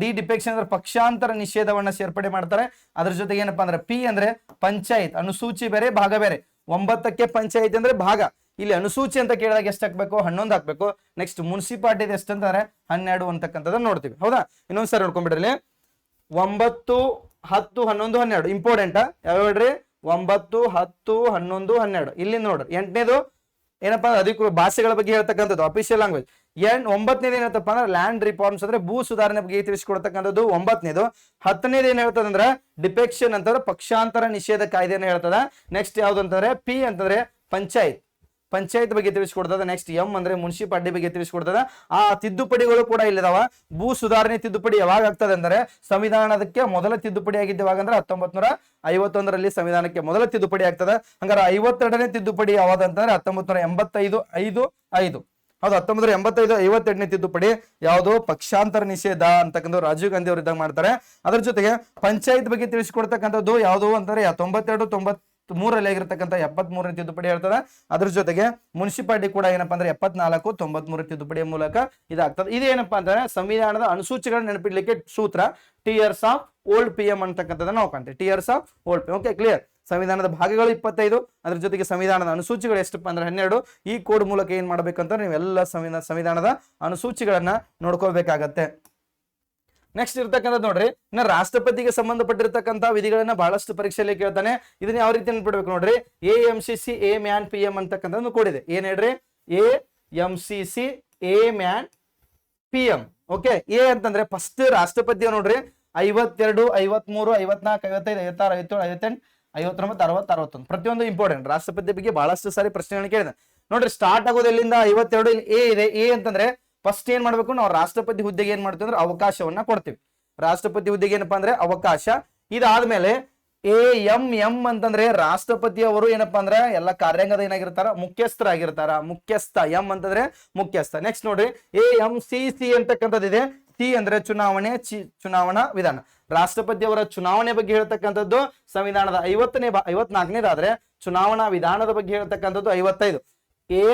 Speaker 1: ಡಿ ಡಿಪೆಕ್ಷನ್ ಅಂದ್ರೆ ಪಕ್ಷಾಂತರ ನಿಷೇಧವನ್ನ ಸೇರ್ಪಡೆ ಮಾಡ್ತಾರೆ. ಅದ್ರ ಜೊತೆಗೆ ಏನಪ್ಪಾ ಅಂದ್ರೆ ಪಿ ಅಂದ್ರೆ ಪಂಚಾಯತ್. ಅನುಸೂಚಿ ಬೇರೆ, ಭಾಗ ಬೇರೆ. ಒಂಬತ್ತಕ್ಕೆ ಪಂಚಾಯತ್ ಅಂದ್ರೆ ಭಾಗ. ಇಲ್ಲಿ ಅನುಸೂಚಿ ಅಂತ ಕೇಳಿದಾಗ ಎಷ್ಟು ಹಾಕ್ಬೇಕು? ಹನ್ನೊಂದು ಹಾಕ್ಬೇಕು. ನೆಕ್ಸ್ಟ್ ಮುನ್ಸಿಪಾಲಿಟಿ ಎಷ್ಟು ಅಂತಾರೆ ಹನ್ನೆರಡು ಅಂತಕ್ಕಂಥದ್ದು ನೋಡ್ತೀವಿ. ಹೌದಾ? ಇನ್ನೊಂದ್ಸರಿ ನೋಡ್ಕೊಂಡ್ಬಿಡ್ರಿ. ಒಂಬತ್ತು, ಹತ್ತು, ಹನ್ನೊಂದು, ಹನ್ನೆರಡು. ಇಂಪಾರ್ಟೆಂಟ್ ಯಾವ ಹೇಳ್ರಿ? ಒಂಬತ್ತು, ಹತ್ತು, ಹನ್ನೊಂದು, ಹನ್ನೆರಡು. ಇಲ್ಲಿ ನೋಡ್ರಿ ಎಂಟನೇದು ಏನಪ್ಪಾ? ಅಧಿಕೃತ ಭಾಷೆಗಳ ಬಗ್ಗೆ ಹೇಳ್ತಕ್ಕಂಥದ್ದು ಅಫಿಷಿಯಲ್ ಲ್ಯಾಂಗ್ವೇಜ್ ಎಂಟ್ ಒಂಬತ್ತನೇದು ಏನಪ್ಪ ಅಂದ್ರೆ ಲ್ಯಾಂಡ್ ರಿಫಾರ್ಮ್ಸ್ ಅಂದ್ರೆ ಭೂ ಸುಧಾರಣೆ ಬಗ್ಗೆ ತಿಳಿಸಿಕೊಡ್ತಕ್ಕಂಥದ್ದು ಒಂಬತ್ತನೇದು ಹತ್ತನೇದು ಏನ್ ಹೇಳ್ತದಂದ್ರೆ ಡಿಪೆಕ್ಷನ್ ಅಂತಂದ್ರೆ ಪಕ್ಷಾಂತರ ನಿಷೇಧ ಕಾಯ್ದೆನ ಹೇಳ್ತದ. ನೆಕ್ಸ್ಟ್ ಯಾವ್ದು ಅಂತಂದ್ರೆ ಪಿ ಅಂತಂದ್ರೆ ಪಂಚಾಯತ್. ಪಂಚಾಯತ್ ಬಗ್ಗೆ ತಿಳಿಸ್ಕೊಡ್ತದ ನೆಕ್ಸ್ಟ್ ಎಂ ಅಂದ್ರೆ ಮುನ್ಸಿಪಾಲಿಟಿ ಬಗ್ಗೆ ತಿಳಿಸ್ಕೊಡ್ತದ. ಆ ತಿದ್ದುಪಡಿಗಳು ಕೂಡ ಇಲ್ಲಿದಾವ. ಭೂ ಸುಧಾರಣೆ ತಿದ್ದುಪಡಿ ಯಾವಾಗ ಆಗ್ತದೆ ಅಂದ್ರೆ ಸಂವಿಧಾನದಕ್ಕೆ ಮೊದಲ ತಿದ್ದುಪಡಿ ಆಗಿದ್ದು ಯಾವಾಗ ಅಂದ್ರೆ ಹತ್ತೊಂಬತ್ ನೂರ ಐವತ್ತೊಂದರಲ್ಲಿ ಸಂವಿಧಾನಕ್ಕೆ ಮೊದಲ ತಿದ್ದುಪಡಿ ಆಗ್ತದೆ. ಹಂಗಾರೆ ಐವತ್ತೆರಡನೇ ತಿದ್ದುಪಡಿ ಯಾವ್ದು ಅಂತಂದ್ರೆ ಹತ್ತೊಂಬತ್ ನೂರ ಎಂಬತ್ತೈದು, ಐದು ಐದು. ಹೌದು ಹತ್ತೊಂಬತ್ತು ಎಂಬತ್ತೈದು ಐವತ್ತೆಂಟನೇ ತಿದ್ದುಪಡಿ ಯಾವುದು ಪಕ್ಷಾಂತರ ನಿಷೇಧ ಅಂತಕ್ಕಂಥ ರಾಜೀವ್ ಗಾಂಧಿ ಅವರು ಇದ್ದಾಗ ಮಾಡ್ತಾರೆ. ಅದ್ರ ಜೊತೆಗೆ ಪಂಚಾಯತ್ ಬಗ್ಗೆ ತಿಳಿಸಿಕೊಡ್ತಕ್ಕಂಥದ್ದು ಯಾವುದು ಅಂತಂದ್ರೆ ತೊಂಬತ್ತೆರಡು ತೊಂಬತ್ ಮೂರಲ್ಲಿ ಆಗಿರ್ತಕ್ಕಂಥ ಎಪ್ಪತ್ತ್ ಮೂರನೇ ತಿದ್ದುಪಡಿ ಹೇಳ್ತದೆ. ಅದ್ರ ಜೊತೆಗೆ ಮುನ್ಸಿಪಾಲಿಟಿ ಕೂಡ ಏನಪ್ಪಾ ಅಂದ್ರೆ ಎಪ್ಪತ್ನಾಲ್ಕು ತೊಂಬತ್ ಮೂರ ತಿದ್ದುಪಡಿಯ ಮೂಲಕ ಇದಾಗ್ತದೆ. ಇದೇನಪ್ಪಾ ಅಂದ್ರೆ ಸಂವಿಧಾನದ ಅನುಸೂಚಿಗಳನ್ನ ನೆನಪಿಡ್ಲಿಕ್ಕೆ ಸೂತ್ರ tears of old P M ಅಂತಕ್ಕಂಥದ್ದನ್ನ ನಾವು ಕಾಣ್ತೀವಿ. Tears of old P okay clear ಸಂವಿಧಾನದ ಭಾಗಗಳು ಇಪ್ಪತ್ತೈದು, ಅದ್ರ ಜೊತೆಗೆ ಸಂವಿಧಾನದ ಅನುಸೂಚಿಗಳು ಎಷ್ಟಪ್ಪ ಅಂದ್ರೆ ಹನ್ನೆರಡು. ಈ ಕೋಡ್ ಮೂಲಕ ಏನ್ ಮಾಡ್ಬೇಕಂತ ನೀವೆಲ್ಲ ಸಂವಿಧಾನ, ಸಂವಿಧಾನದ ಅನುಸೂಚಿಗಳನ್ನ ನೋಡ್ಕೋಬೇಕಾಗತ್ತೆ ನೆಕ್ಸ್ಟ್ ಇರ್ತಕ್ಕಂಥದ್ದು ನೋಡ್ರಿ ನಾ ರಾಷ್ಟ್ರಪತಿಗೆ ಸಂಬಂಧಪಟ್ಟಿರ್ತಕ್ಕಂಥ ವಿಧಿಗಳನ್ನ ಬಹಳಷ್ಟು ಪರೀಕ್ಷೆಯಲ್ಲಿ ಕೇಳ್ತಾನೆ. ಇದನ್ನ ಯಾವ ರೀತಿ ಅನ್ಬಿಡ್ಬೇಕು ನೋಡ್ರಿ? A M C C A man P M ಅಂತಕ್ಕಂಥದ್ದು ಕೊಡಿದೆ. ಏನ್ ಹೇಳ್ರಿ? A M C C A man P M okay A ಅಂತಂದ್ರೆ ಫಸ್ಟ್ ರಾಷ್ಟ್ರಪತಿ ನೋಡ್ರಿ. ಐವತ್ತೆರಡು, ಐವತ್ಮೂರು, ಐವತ್ನಾಲ್ಕು, ಐವತ್ತೈದು, ಐವತ್ತಾರು, ಐವತ್ತೇಳು, ಐವತ್ತೆಂಟು, ಐವತ್ತೊಂಬತ್ತು ಅರವತ್ತು ಅರವತ್ತೊಂದು ಪ್ರತಿಯೊಂದು ಇಂಪಾರ್ಟೆಂಟ್ ರಾಷ್ಟ್ರಪತಿ ಬಗ್ಗೆ ಬಹಳಷ್ಟು ಸಾರಿ ಪ್ರಶ್ನೆಗಳನ್ನ ಕೇಳಿದೆ. ನೋಡ್ರಿ ಸ್ಟಾರ್ಟ್ ಆಗೋದು ಎಲ್ಲಿಂದ? ಐವತ್ತೆರಡು ಇಲ್ಲಿ ಎ ಇದೆ. ಎ ಅಂತಂದ್ರೆ ಫಸ್ಟ್ ಏನ್ ಮಾಡ್ಬೇಕು ನಾವು ರಾಷ್ಟ್ರಪತಿ ಹುದ್ದೆಗೆ ಏನ್ ಮಾಡ್ತೀವಿ ಅಂದ್ರೆ ಅವಕಾಶವನ್ನ ಕೊಡ್ತೀವಿ. ರಾಷ್ಟ್ರಪತಿ ಹುದ್ದೆಗೆ ಏನಪ್ಪಾ ಅಂದ್ರೆ ಅವಕಾಶ. ಇದಾದ್ಮೇಲೆ ಎ ಎಂ ಎಂ ಅಂತಂದ್ರೆ ರಾಷ್ಟ್ರಪತಿ ಅವರು ಏನಪ್ಪಾ ಅಂದ್ರೆ ಎಲ್ಲ ಕಾರ್ಯಾಂಗದ ಏನಾಗಿರ್ತಾರ? ಮುಖ್ಯಸ್ಥರಾಗಿರ್ತಾರ. ಮುಖ್ಯಸ್ಥ ಎಂ ಅಂತಂದ್ರೆ ಮುಖ್ಯಸ್ಥ. ನೆಕ್ಸ್ಟ್ ನೋಡ್ರಿ ಎ ಎಂ ಸಿ ಸಿ ಅಂತಕ್ಕಂಥದ್ದಿದೆ ಸಿ ಅಂದ್ರೆ ಚುನಾವಣೆ, ಚಿ ಚುನಾವಣಾ ವಿಧಾನ. ರಾಷ್ಟ್ರಪತಿ ಅವರ ಚುನಾವಣೆ ಬಗ್ಗೆ ಹೇಳ್ತಕ್ಕಂಥದ್ದು ಸಂವಿಧಾನದ ಐವತ್ತನೇ ಐವತ್ನಾಲ್ಕನೇದಾದ್ರೆ ಚುನಾವಣಾ ವಿಧಾನದ ಬಗ್ಗೆ ಹೇಳ್ತಕ್ಕಂಥದ್ದು ಐವತ್ತೈದು. A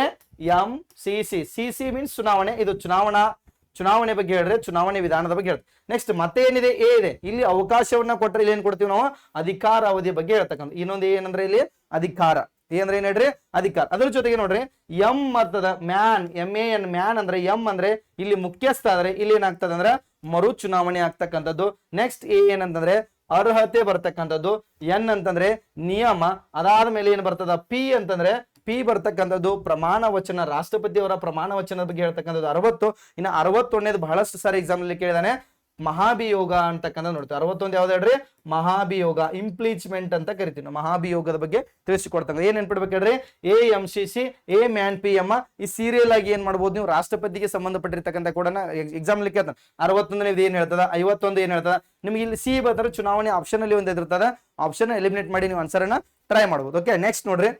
Speaker 1: M, C C. C C means ಚುನಾವಣೆ. ಇದು ಚುನಾವಣಾ, ಚುನಾವಣೆ ಬಗ್ಗೆ ಹೇಳಿದ್ರೆ ಚುನಾವಣೆ ವಿಧಾನದ ಬಗ್ಗೆ ಹೇಳ್ತಾರೆ. ನೆಕ್ಸ್ಟ್ ಮತ್ತೆ ಏನಿದೆ ಎ ಇದೆ. ಇಲ್ಲಿ ಅವಕಾಶವನ್ನ ಕೊಟ್ಟರೆ ಇಲ್ಲಿ ಏನ್ ಕೊಡ್ತೀವಿ ನಾವು? ಅಧಿಕಾರ ಅವಧಿ ಬಗ್ಗೆ ಹೇಳ್ತಕ್ಕಂಥ ಇನ್ನೊಂದು ಏನಂದ್ರೆ ಇಲ್ಲಿ? ಅಧಿಕಾರ. ಏನಂದ್ರೆ ಏನ್ ಹೇಳ್ರಿ? ಅಧಿಕಾರ. ಅದ್ರ ಜೊತೆಗೆ ನೋಡ್ರಿ, ಎಂ ಮತದ man, M A N man ಅಂದ್ರೆ ಎಂ ಅಂದ್ರೆ ಇಲ್ಲಿ ಮುಖ್ಯಸ್ಥ ಆದ್ರೆ ಇಲ್ಲಿ ಏನಾಗ್ತದೆ ಅಂದ್ರೆ ಮರು ಚುನಾವಣೆ ಆಗ್ತಕ್ಕಂಥದ್ದು. ನೆಕ್ಸ್ಟ್ ಎ ಏನಂತಂದ್ರೆ ಅರ್ಹತೆ ಬರ್ತಕ್ಕಂಥದ್ದು. ಎನ್ ಅಂತಂದ್ರೆ ನಿಯಮ. ಅದಾದ ಮೇಲೆ ಏನ್ ಬರ್ತದ? ಪಿ ಅಂತಂದ್ರೆ ಪಿ ಬರ್ತಕ್ಕಂಥದ್ದು ಪ್ರಮಾಣ ವಚನ, ರಾಷ್ಟ್ರಪತಿಯವರ ಪ್ರಮಾಣ ವಚನದ ಬಗ್ಗೆ ಹೇಳ್ತಕ್ಕಂಥದ್ದು ಅರವತ್ತು. ಇನ್ನು ಅರವತ್ತೊಂದನೇದು ಬಹಳಷ್ಟು ಸಾರಿ ಎಕ್ಸಾಮ್ ಅಲ್ಲಿ ಕೇಳಿದಾನೆ. ಮಹಾಭಿಯೋಗ ಅಂತಕ್ಕಂಥ ನೋಡ್ತೀವಿ. ಅರವತ್ತೊಂದು ಯಾವ್ದು ಹೇಳ್ರಿ? ಮಹಾಭಿಯೋಗ ಇಂಪ್ಲೀಚ್ಮೆಂಟ್ ಅಂತ ಕರಿತೀವಿ ನಾವು. ಮಹಾಭಿಯೋಗದ ಬಗ್ಗೆ ತಿಳಿಸಿಕೊಡ್ತಂಗ ಏನ್ ನೆನ್ಪಿಡ್ಬೇಕು ಹೇಳ್ರಿ? A M C C A man P M ಈ ಸೀರಿಯಲ್ ಆಗಿ ಏನ್ ಮಾಡ್ಬೋದು ನೀವು? ರಾಷ್ಟ್ರಪತಿಗೆ ಸಂಬಂಧಪಟ್ಟಿರ್ತಕ್ಕಂಥ ಕೂಡ ಎಕ್ಸಾಮ್ ಅಲ್ಲಿ ಕೇಳ್ತಾನೆ. ಅರವತ್ತೊಂದನೇದು ಏನ್ ಹೇಳ್ತದ? ಐವತ್ತೊಂದು ಏನ್ ಹೇಳ್ತದ? ನಿಮ್ಗೆ ಇಲ್ಲಿ ಸಿ ಬರ್ತಾರೆ, ಚುನಾವಣೆ ಆಪ್ಷನ್ ಅಲ್ಲಿ ಒಂದು ಇರ್ತದ ಆಪ್ಷನ್ ಎಲಿಮಿನೇಟ್ ಮಾಡಿ ನೀವು ಆನ್ಸರ್ ಅನ್ನ ಟ್ರೈ ಮಾಡ್ಬೋದು. ಓಕೆ ನೆಕ್ಸ್ಟ್ ನೋಡ್ರಿ.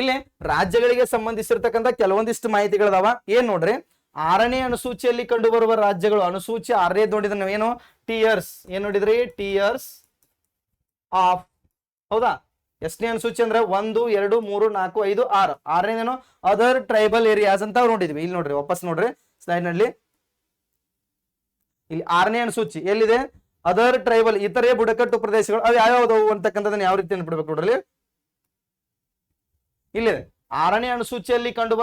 Speaker 1: ಇಲ್ಲಿ ರಾಜ್ಯಗಳಿಗೆ ಸಂಬಂಧಿಸಿರ್ತಕ್ಕಂಥ ಕೆಲವೊಂದಿಷ್ಟು ಮಾಹಿತಿಗಳದಾವ. ಏನ್ ನೋಡ್ರಿ? ಆರನೇ ಅನುಸೂಚಿಯಲ್ಲಿ ಕಂಡು ಬರುವ ರಾಜ್ಯಗಳು. ಅನುಸೂಚಿ ಆರನೇ ನೋಡಿದ್ರೆ ನಾವೇನು? ಟಿಯರ್ಸ್ ಏನ್ ನೋಡಿದ್ರಿ? ಟಿಯರ್ಸ್ ಆಫ್ ಹೌದಾ? ಎಷ್ಟನೇ ಅನುಸೂಚಿ ಅಂದ್ರೆ ಒಂದು, ಎರಡು, ಮೂರು, ನಾಲ್ಕು, ಐದು, ಆರು. ಆರನೇದೇನು? ಅದರ್ ಟ್ರೈಬಲ್ ಏರಿಯಾಸ್ ಅಂತ ನೋಡಿದ್ವಿ. ಇಲ್ಲಿ ನೋಡ್ರಿ, ವಾಪಸ್ ನೋಡ್ರಿ ಸ್ಲೈಡ್ನಲ್ಲಿ ಇಲ್ಲಿ ಆರನೇ ಅನುಸೂಚಿ ಎಲ್ಲಿದೆ? ಅದರ್ ಟ್ರೈಬಲ್ ಇತರೆ ಬುಡಕಟ್ಟು ಪ್ರದೇಶಗಳು ಅವು ಯಾವ್ಯಾವ್ದವು ಅಂತಕ್ಕಂಥದ್ದನ್ನ ಯಾವ ರೀತಿ ಅನ್ಬಿಡ್ಬೇಕು ನೋಡ್ರಿ ಇಲ್ಲಿದೆ. ಆರನೇ ಅನುಸೂಚಿಯಲ್ಲಿ ಕಂಡು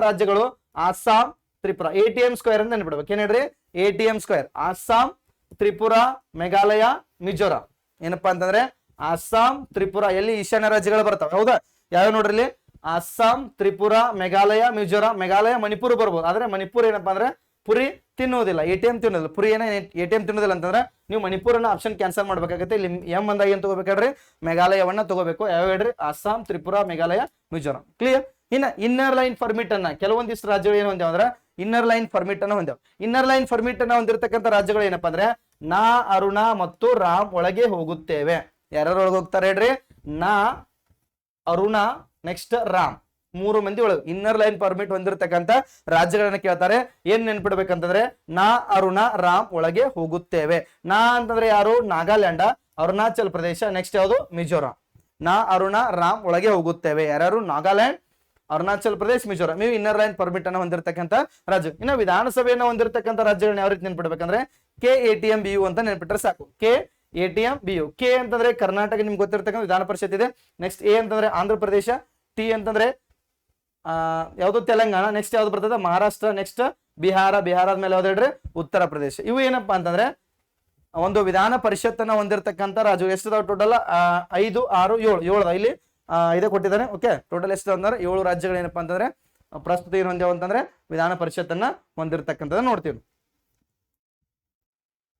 Speaker 1: ರಾಜ್ಯಗಳು Assam, Tripura. A T M square ಅಂತ ನೆನ್ಬಿಡ್ಬೇಕು ಏನ್ ಹೇಳ್ರಿ? A T M square. Assam, Tripura, Meghalaya, Mizoram. ಏನಪ್ಪಾ ಅಂತಂದ್ರೆ ಅಸ್ಸಾಂ, ತ್ರಿಪುರ, ಎಲ್ಲಿ ಈಶಾನ್ಯ ರಾಜ್ಯಗಳು ಬರ್ತಾವೆ. ಹೌದಾ? ಯಾವ ನೋಡ್ರಿ ಇಲ್ಲಿ ಅಸ್ಸಾಂ, ತ್ರಿಪುರ, ಮೇಘಾಲಯ, ಮಿಜೋರಾಂ, ಮೇಘಾಲಯ, ಮಣಿಪುರ ಬರ್ಬೋದು. ಆದ್ರೆ ಮಣಿಪುರ ಏನಪ್ಪಾ ಅಂದ್ರೆ ಪುರಿ ತಿನ್ನುವುದಿಲ್ಲ ಎ ಟಿ ಎಂ ತಿನ್ನೋದಿಲ್ಲ. ಪುರಿ ಏನ ಎ ಟಿ ಎಂ ತಿನ್ನೋದಿಲ್ಲ ಅಂತಂದ್ರೆ ನೀವು ಮಣಿಪುರನ ಆಪ್ಷನ್ ಕ್ಯಾನ್ಸಲ್ ಮಾಡ್ಬೇಕಾಗತ್ತೆ. ಇಲ್ಲಿ ಎಂ ಅಂದಾಗ ಏನ್ ತಗೋಬೇಕಾಡ್ರಿ ಮೇಘಾಲಯವನ್ನ ತಗೋಬೇಕು. ಯಾವ ಹೇಳ್ರಿ? ಅಸ್ಸಾಂ ತ್ರಿಪುರ, ಮೇಘಾಲಯ, ಮಿಜೋರಾಂ. ಕ್ಲಿಯರ್ ಇನ್ನ ಇನ್ನರ್ ಲೈನ್ ಪರ್ಮಿಟ್ ಅನ್ನ ಕೆಲವೊಂದಿಷ್ಟು ರಾಜ್ಯಗಳು ಏನು ಹೊಂದ್ಯಾವ ಅಂದ್ರೆ ಇನ್ನರ್ ಲೈನ್ ಪರ್ಮಿಟ್ ಅನ್ನ ಹೊಂದ್ಯಾವ. ಇನ್ನರ್ ಲೈನ್ ಪರ್ಮಿಟ್ ಅನ್ನ ಹೊಂದಿರತಕ್ಕಂಥ ರಾಜ್ಯಗಳು ಏನಪ್ಪಾ ಅಂದ್ರೆ ನಾ, ಅರುಣ ಮತ್ತು ರಾಮ್ ಒಳಗೆ ಹೋಗುತ್ತೇವೆ. ಯಾರ್ಯಾರು ಒಳಗೆ ಹೋಗ್ತಾರೆ ಹೇಳ್ರಿ? ನಾ, ಅರುಣ ನೆಕ್ಸ್ಟ್ ರಾಮ್. ಮೂರು ಮಂದಿ ಒಳಗೆ ಇನ್ನರ್ ಲೈನ್ ಪರ್ಮಿಟ್ ಹೊಂದಿರತಕ್ಕಂತ ರಾಜ್ಯಗಳನ್ನ ಕೇಳ್ತಾರೆ. ಏನ್ ನೆನ್ಪಿಡ್ಬೇಕಂತಂದ್ರೆ, ನಾ, ಅರುಣ, ರಾಮ್ ಒಳಗೆ ಹೋಗುತ್ತೇವೆ. ನಾ ಅಂತಂದ್ರೆ ಯಾರು? ನಾಗಾಲ್ಯಾಂಡ, ಅರುಣಾಚಲ್ ಪ್ರದೇಶ ನೆಕ್ಸ್ಟ್ ಯಾವುದು? ಮಿಜೋರಾಂ. ನಾ, ಅರುಣ, ರಾಮ್ ಒಳಗೆ ಹೋಗುತ್ತೇವೆ. ಯಾರ್ಯಾರು? ನಾಗಾಲ್ಯಾಂಡ್, ಅರುಣಾಚಲ್ ಪ್ರದೇಶ್, ಮಿಜೋರಾಂ. ನೀವು ಇನ್ನರ್ ಲೈನ್ ಪರ್ಮಿಟ್ ಅನ್ನ ಹೊಂದಿರತಕ್ಕಂತ ರಾಜ್ಯ ಇನ್ನು ವಿಧಾನಸಭೆಯನ್ನ ಹೊಂದಿರತಕ್ಕಂತ ರಾಜ್ಯಗಳನ್ನ ಯಾವ ರೀತಿ ನೆನ್ಪಿಡ್ಬೇಕಂದ್ರೆ K A T M B U ಅಂತ ನೆನ್ಪಿಟ್ರೆ ಸಾಕು. K A T M B U K ಅಂತಂದ್ರೆ ಕರ್ನಾಟಕ ನಿಮ್ಗೆ ಗೊತ್ತಿರತಕ್ಕಂಥ ವಿಧಾನ ಪರಿಷತ್ ಇದೆ. ನೆಕ್ಸ್ಟ್ ಎ ಅಂತಂದ್ರೆ ಆಂಧ್ರ ಪ್ರದೇಶ ಟಿ ಅಂತಂದ್ರೆ ಯಾವುದು ತೆಲಂಗಾಣ ನೆಕ್ಸ್ಟ್ ಯಾವ್ದು ಬರ್ತದೆ? ಮಹಾರಾಷ್ಟ್ರ ನೆಕ್ಸ್ಟ್ ಬಿಹಾರ ಬಿಹಾರದ ಮೇಲೆ ಯಾವ್ದು ಹೇಳ್ರಿ? ಉತ್ತರ ಪ್ರದೇಶ. ಇವು ಏನಪ್ಪಾ ಅಂತಂದ್ರೆ ಒಂದು ವಿಧಾನ ಪರಿಷತ್ತನ್ನ ಹೊಂದಿರತಕ್ಕಂಥ ರಾಜ್ಯ ಎಷ್ಟು ಟೋಟಲ್ ಐದು, ಆರು, ಏಳು. ಏಳು ಇಲ್ಲಿ. ಇದೇ ಕೊಟ್ಟಿದ್ದಾರೆ ಓಕೆ ಟೋಟಲ್ ಎಷ್ಟು ಅಂದ್ರೆ ಏಳು ರಾಜ್ಯಗಳು ಏನಪ್ಪಾ ಅಂತಂದ್ರೆ ಪ್ರಸ್ತುತ ಏನು ಹೊಂದ್ಯಾವ ಅಂತಂದ್ರೆ ವಿಧಾನ ಪರಿಷತ್ತನ್ನ ಹೊಂದಿರತಕ್ಕಂಥದ್ದು ನೋಡ್ತೀವಿ.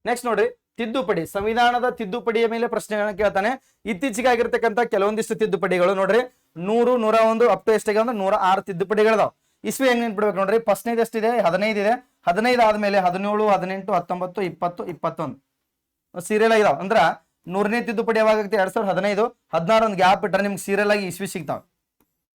Speaker 1: ನೆಕ್ಸ್ಟ್ ನೋಡ್ರಿ. ತಿದ್ದುಪಡಿ. ಸಂವಿಧಾನದ ತಿದ್ದುಪಡಿಯ ಮೇಲೆ ಪ್ರಶ್ನೆಗಳನ್ನ ಕೇಳ್ತಾನೆ. ಇತ್ತೀಚೆಗೆ ಆಗಿರ್ತಕ್ಕಂಥ ಕೆಲವೊಂದಿಷ್ಟು ತಿದ್ದುಪಡಿಗಳು ನೋಡ್ರಿ. ನೂರು, ನೂರ ಒಂದು ಅಪ್ ಎಷ್ಟಿಗೆ ಅಂದ್ರೆ ನೂರ ಆರು ತಿದ್ದುಪಡಿಗಳಿದಾವ ಇಸ್ವಿ ಹೆಂಗ್ ನೆನ್ಪಿಡ್ಬೇಕು ನೋಡ್ರಿ? ಫಸ್ಟ್ನೇದು ಎಷ್ಟಿದೆ? ಹದಿನೈದು ಇದೆ. ಹದಿನೈದು ಆದ್ಮೇಲೆ ಹದಿನೇಳು, ಹದಿನೆಂಟು, ಹತ್ತೊಂಬತ್ತು, ಇಪ್ಪತ್ತು, ಇಪ್ಪತ್ತೊಂದು. ಸೀರಿಯಲ್ ಆಗಿದಾವ. ಅಂದ್ರ ನೂರನೇ ತಿದ್ದುಪಡಿ ಯಾವಾಗ ಆಗುತ್ತೆ? ಎರಡ್ ಸಾವಿರದ ಹದಿನೈದು. ಹದಿನಾರು ಒಂದು ಗ್ಯಾಪ್ ಇಟ್ರೆ ನಿಮ್ಗೆ ಸೀರಿಯಲ್ ಆಗಿ ಇಸ್ವಿ ಸಿಗ್ತಾವ.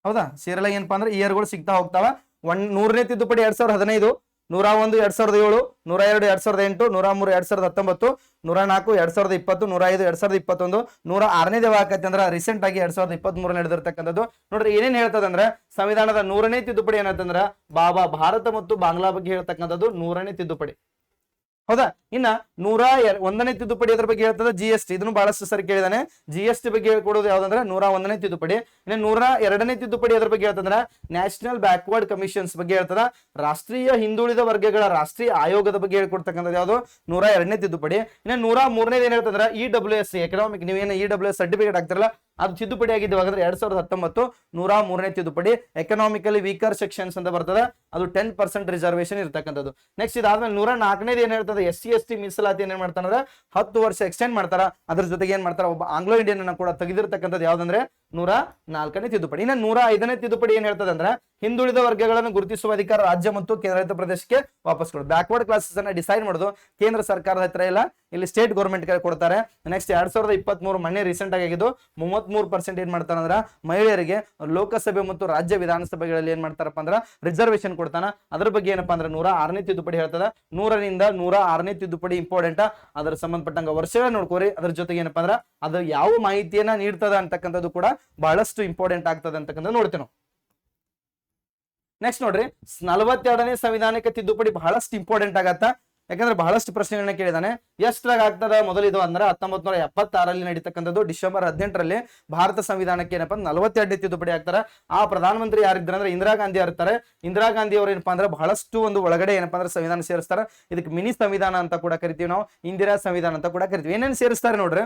Speaker 1: ಹೌದಾ? ಸೀರಿಯಲ್ ಆಗಿ ಏನಪ್ಪಾ ಅಂದ್ರೆ ಇಯರ್ಗಳು ಸಿಗ್ತಾ ಹೋಗ್ತಾವ. ಒನ್ ನೂರನೇ ತಿದ್ದುಪಡಿ ಎರಡ್ ಸಾವಿರದ ಹದಿನೈದು. ನೂರ ಒಂದು ಎರಡ್ ಸಾವಿರದ ಏಳು, ನೂರ ಎರಡು ಎರಡ್ ಸಾವಿರದ ಎಂಟು, ನೂರ ಮೂರು ಎರಡ್ ಸಾವಿರದ ಹತ್ತೊಂಬತ್ತು, ನೂರ ನಾಲ್ಕು ಎರಡ್ ಸಾವಿರದ ಇಪ್ಪತ್ತು, ನೂರ ಐದು ಎರಡ್ ಸಾವಿರದ ಇಪ್ಪತ್ತೊಂದು, ನೂರ ಆರನೇ ದೇವ ಆಕತ್ತೆ ಅಂದ್ರೆ ರೀಸೆಂಟ್ ಆಗಿ ಎರಡ್ ಸಾವಿರದ ಇಪ್ಪತ್ತ್ ಮೂರು ನಡೆದಿರ್ತಕ್ಕಂಥದ್ದು. ನೋಡ್ರಿ ಏನೇನ್ ಹೇಳ್ತದಂದ್ರೆ ಸಂವಿಧಾನದ ನೂರನೇ ತಿದ್ದುಪಡಿ ಏನಂತಂದ್ರ ಬಾಬಾ ಭಾರತ ಮತ್ತು ಬಾಂಗ್ಲಾ ಬಗ್ಗೆ ಹೇಳ್ತಕ್ಕಂಥದ್ದು ನೂರನೇ ತಿದ್ದುಪಡಿ. ಹೌದಾ? ಇನ್ನ ನೂರ ಒಂದನೇ ತಿದ್ದುಪಡಿ ಅದ್ರ ಬಗ್ಗೆ ಹೇಳ್ತದ ಜಿ ಎಸ್ ಟಿ ಇದನ್ನು ಬಹಳಷ್ಟು ಸರಿ ಕೇಳಿದಾನೆ. ಜಿ ಎಸ್ ಟಿ ಬಗ್ಗೆ ಹೇಳ್ಕೊಡೋದು ಯಾವ್ದಂದ್ರೆ ನೂರ ಒಂದನೇ ತಿದ್ದುಪಡಿ. ಇನ್ನು ನೂರ ಎರಡನೇ ತಿದ್ದುಪಡಿ ಅದ್ರ ಬಗ್ಗೆ ಹೇಳ್ತಂದ್ರ ನ್ಯಾಷನಲ್ ಬ್ಯಾಕ್ವರ್ಡ್ ಕಮಿಷನ್ಸ್ ಬಗ್ಗೆ ಹೇಳ್ತದ. ರಾಷ್ಟ್ರೀಯ ಹಿಂದುಳಿದ ವರ್ಗಗಳ ರಾಷ್ಟ್ರೀಯ ಆಯೋಗದ ಬಗ್ಗೆ ಹೇಳ್ಕೊಡ್ತಕ್ಕಂಥದ್ದು ಯಾವುದು? ನೂರ ಎರಡನೇ ತಿದ್ದುಪಡಿ. ಇನ್ನು ನೂರ ಮೂರನೇದು ಏನ್ ಹೇಳ್ತಂದ್ರೆ ಇ ಡಬ್ಲ್ಯೂ ಎಸ್ ಎಕನಾಮಿಕ್ ನೀವೇನು ಇ ಡಬ್ಲ್ಯೂ ಎಸ್ ಸರ್ಟಿಫಿಕೇಟ್ ಆಗ್ತಿರಲ್ಲ ಅದು ತಿದ್ದುಪಡಿ ಆಗಿದ್ದು ಹಾಗಾದ್ರೆ ಎರಡ್ ಸಾವಿರದ ಹತ್ತೊಂಬತ್ತು ನೂರ ಮೂರನೇ ತಿದ್ದುಪಡಿ. ಎಕನಾಮಿಕಲಿ ವೀಕರ್ ಸೆಕ್ಷನ್ಸ್ ಅಂತ ಬರ್ತದೆ. ಅದು ಟೆನ್ ಪರ್ಸೆಂಟ್ ರಿಸರ್ವೇಶನ್ ಇರ್ತಕ್ಕಂಥದ್ದು. ನೆಕ್ಸ್ಟ್ ಇದಾದ್ಮೇಲೆ ನೂರ ನಾಲ್ಕನೇದು ಏನ್ ಹೇಳ್ತದೆ? ಎಸ್ ಸಿ, ಎಸ್ ಟಿ ಮೀಸಲಾತಿ ಏನ್ ಮಾಡ್ತಾರ ಹತ್ತು ವರ್ಷ ಎಕ್ಸ್ಟೆಂಡ್ ಮಾಡ್ತಾರ. ಅದ್ರ ಜೊತೆಗೆ ಏನ್ ಮಾಡ್ತಾರ? ಒಬ್ಬ ಆಂಗ್ಲೋ ಇಂಡಿಯನ್ ಅನ್ನ ಕೂಡ ತೆಗೆದಿರ್ತಕ್ಕಂಥದ್ದು ಯಾವ್ದಂದ್ರೆ ನೂರ ನಾಲ್ಕನೇ ತಿದ್ದುಪಡಿ. ಇನ್ನ ನೂರ ಐದನೇ ತಿದ್ದುಪಡಿ ಏನ್ ಹೇಳ್ತದೆ ಅಂದ್ರೆ ಹಿಂದುಳಿದ ವರ್ಗಗಳನ್ನು ಗುರುತಿಸುವ ಅಧಿಕಾರ ರಾಜ್ಯ ಮತ್ತು ಕೇಂದ್ರಾಡಳಿತ ಪ್ರದೇಶಕ್ಕೆ ವಾಪಸ್ ಕೊಡೋದು ಬ್ಯಾಕ್ವರ್ಡ್ ಕ್ಲಾಸಸ್ ಅನ್ನ ಡಿಸೈಡ್ ಮಾಡೋದು ಕೇಂದ್ರ ಸರ್ಕಾರದ ಹತ್ರ ಇಲ್ಲ, ಇಲ್ಲಿ ಸ್ಟೇಟ್ ಗೌರ್ಮೆಂಟ್ ಕೊಡ್ತಾರೆ. ನೆಕ್ಸ್ಟ್ ಎರಡ್ ಸಾವಿರದ ಇಪ್ಪತ್ತ್ ಮೂರು ಮೊನ್ನೆ ರೀಸೆಂಟ್ ಆಗಿದ್ದು ಮೂವತ್ತ್ ಪರ್ಸೆಂಟ್ ಏನ್ ಮಾಡ್ತಾರ ಅಂದ್ರೆ ಮಹಿಳೆಯರಿಗೆ ಲೋಕಸಭೆ ಮತ್ತು ರಾಜ್ಯ ವಿಧಾನಸಭೆಗಳಲ್ಲಿ ಏನ್ ಮಾಡ್ತಾರಪ್ಪ ಅಂದ್ರ ರಿಸರ್ವೇಶನ್ ಕೊಡ್ತಾನ. ಅದ್ರ ಬಗ್ಗೆ ಏನಪ್ಪಾ ಅಂದ್ರೆ ನೂರ ಆರನೇ ತಿದ್ದುಪಡಿ ಹೇಳ್ತದ. ನೂರರಿಂದ ನೂರ ಆರನೇ ತಿದ್ದುಪಡಿ ಇಂಪಾರ್ಟೆಂಟ್ ಅದರ ಸಂಬಂಧಪಟ್ಟಂಗ ವರ್ಷಗಳ ನೋಡ್ಕೋರಿ. ಅದ್ರ ಜೊತೆಗೆ ಏನಪ್ಪಾ ಅಂದ್ರ ಅದು ಯಾವ ಮಾಹಿತಿಯನ್ನ ನೀಡ್ತದ ಅಂತಕ್ಕಂಥದ್ದು ಕೂಡ ಬಹಳಷ್ಟು ಇಂಪಾರ್ಟೆಂಟ್ ಆಗ್ತದೆ ಅಂತಕ್ಕಂಥ ನೋಡ್ತೇವೆ ನಾವು. ನೆಕ್ಸ್ಟ್ ನೋಡ್ರಿ, ನಲವತ್ತೆರಡನೇ ಸಂವಿಧಾನಕ್ಕೆ ತಿದ್ದುಪಡಿ ಬಹಳಷ್ಟು ಇಂಪಾರ್ಟೆಂಟ್ ಆಗತ್ತಾ. ಯಾಕಂದ್ರೆ ಬಹಳಷ್ಟು ಪ್ರಶ್ನೆಗಳನ್ನ ಕೇಳಿದಾನೆ. ಎಷ್ಟ್ರಾಗ ಆಗ್ತದ? ಮೊದಲಿದು ಅಂದ್ರೆ ಹತ್ತೊಂಬತ್ ನೂರ ಎಪ್ಪತ್ತಾರಲ್ಲಿ ನಡೀತಕ್ಕಂಥದ್ದು ಡಿಸೆಂಬರ್ ಹದಿನೆಂಟರಲ್ಲಿ ಭಾರತ ಸಂವಿಧಾನಕ್ಕೆ ಏನಪ್ಪಾ? ನಲವತ್ತೆರಡನೇ ತಿದ್ದುಪಡಿ ಆಗ್ತಾರ. ಆ ಪ್ರಧಾನಮಂತ್ರಿ ಯಾರಿದ್ರ ಅಂದ್ರೆ ಇಂದಿರಾ ಗಾಂಧಿ ಇರ್ತಾರೆ ಇಂದಿರಾ ಗಾಂಧಿ ಅವರು ಏನಪ್ಪಾ ಅಂದ್ರೆ ಬಹಳಷ್ಟು ಒಂದು ಒಳಗಡೆ ಏನಪ್ಪಾ ಅಂದ್ರೆ ಸಂವಿಧಾನ ಸೇರಿಸ್ತಾರೆ. ಇದಕ್ಕೆ ಮಿನಿ ಸಂವಿಧಾನ ಅಂತ ಕೂಡ ಕರಿತೀವಿ ನಾವು. ಇಂದಿರಾ ಸಂವಿಧಾನ ಅಂತ ಕೂಡ ಕರಿತೀವಿ. ಏನೇನು ಸೇರಿಸ್ತಾರೆ ನೋಡ್ರಿ?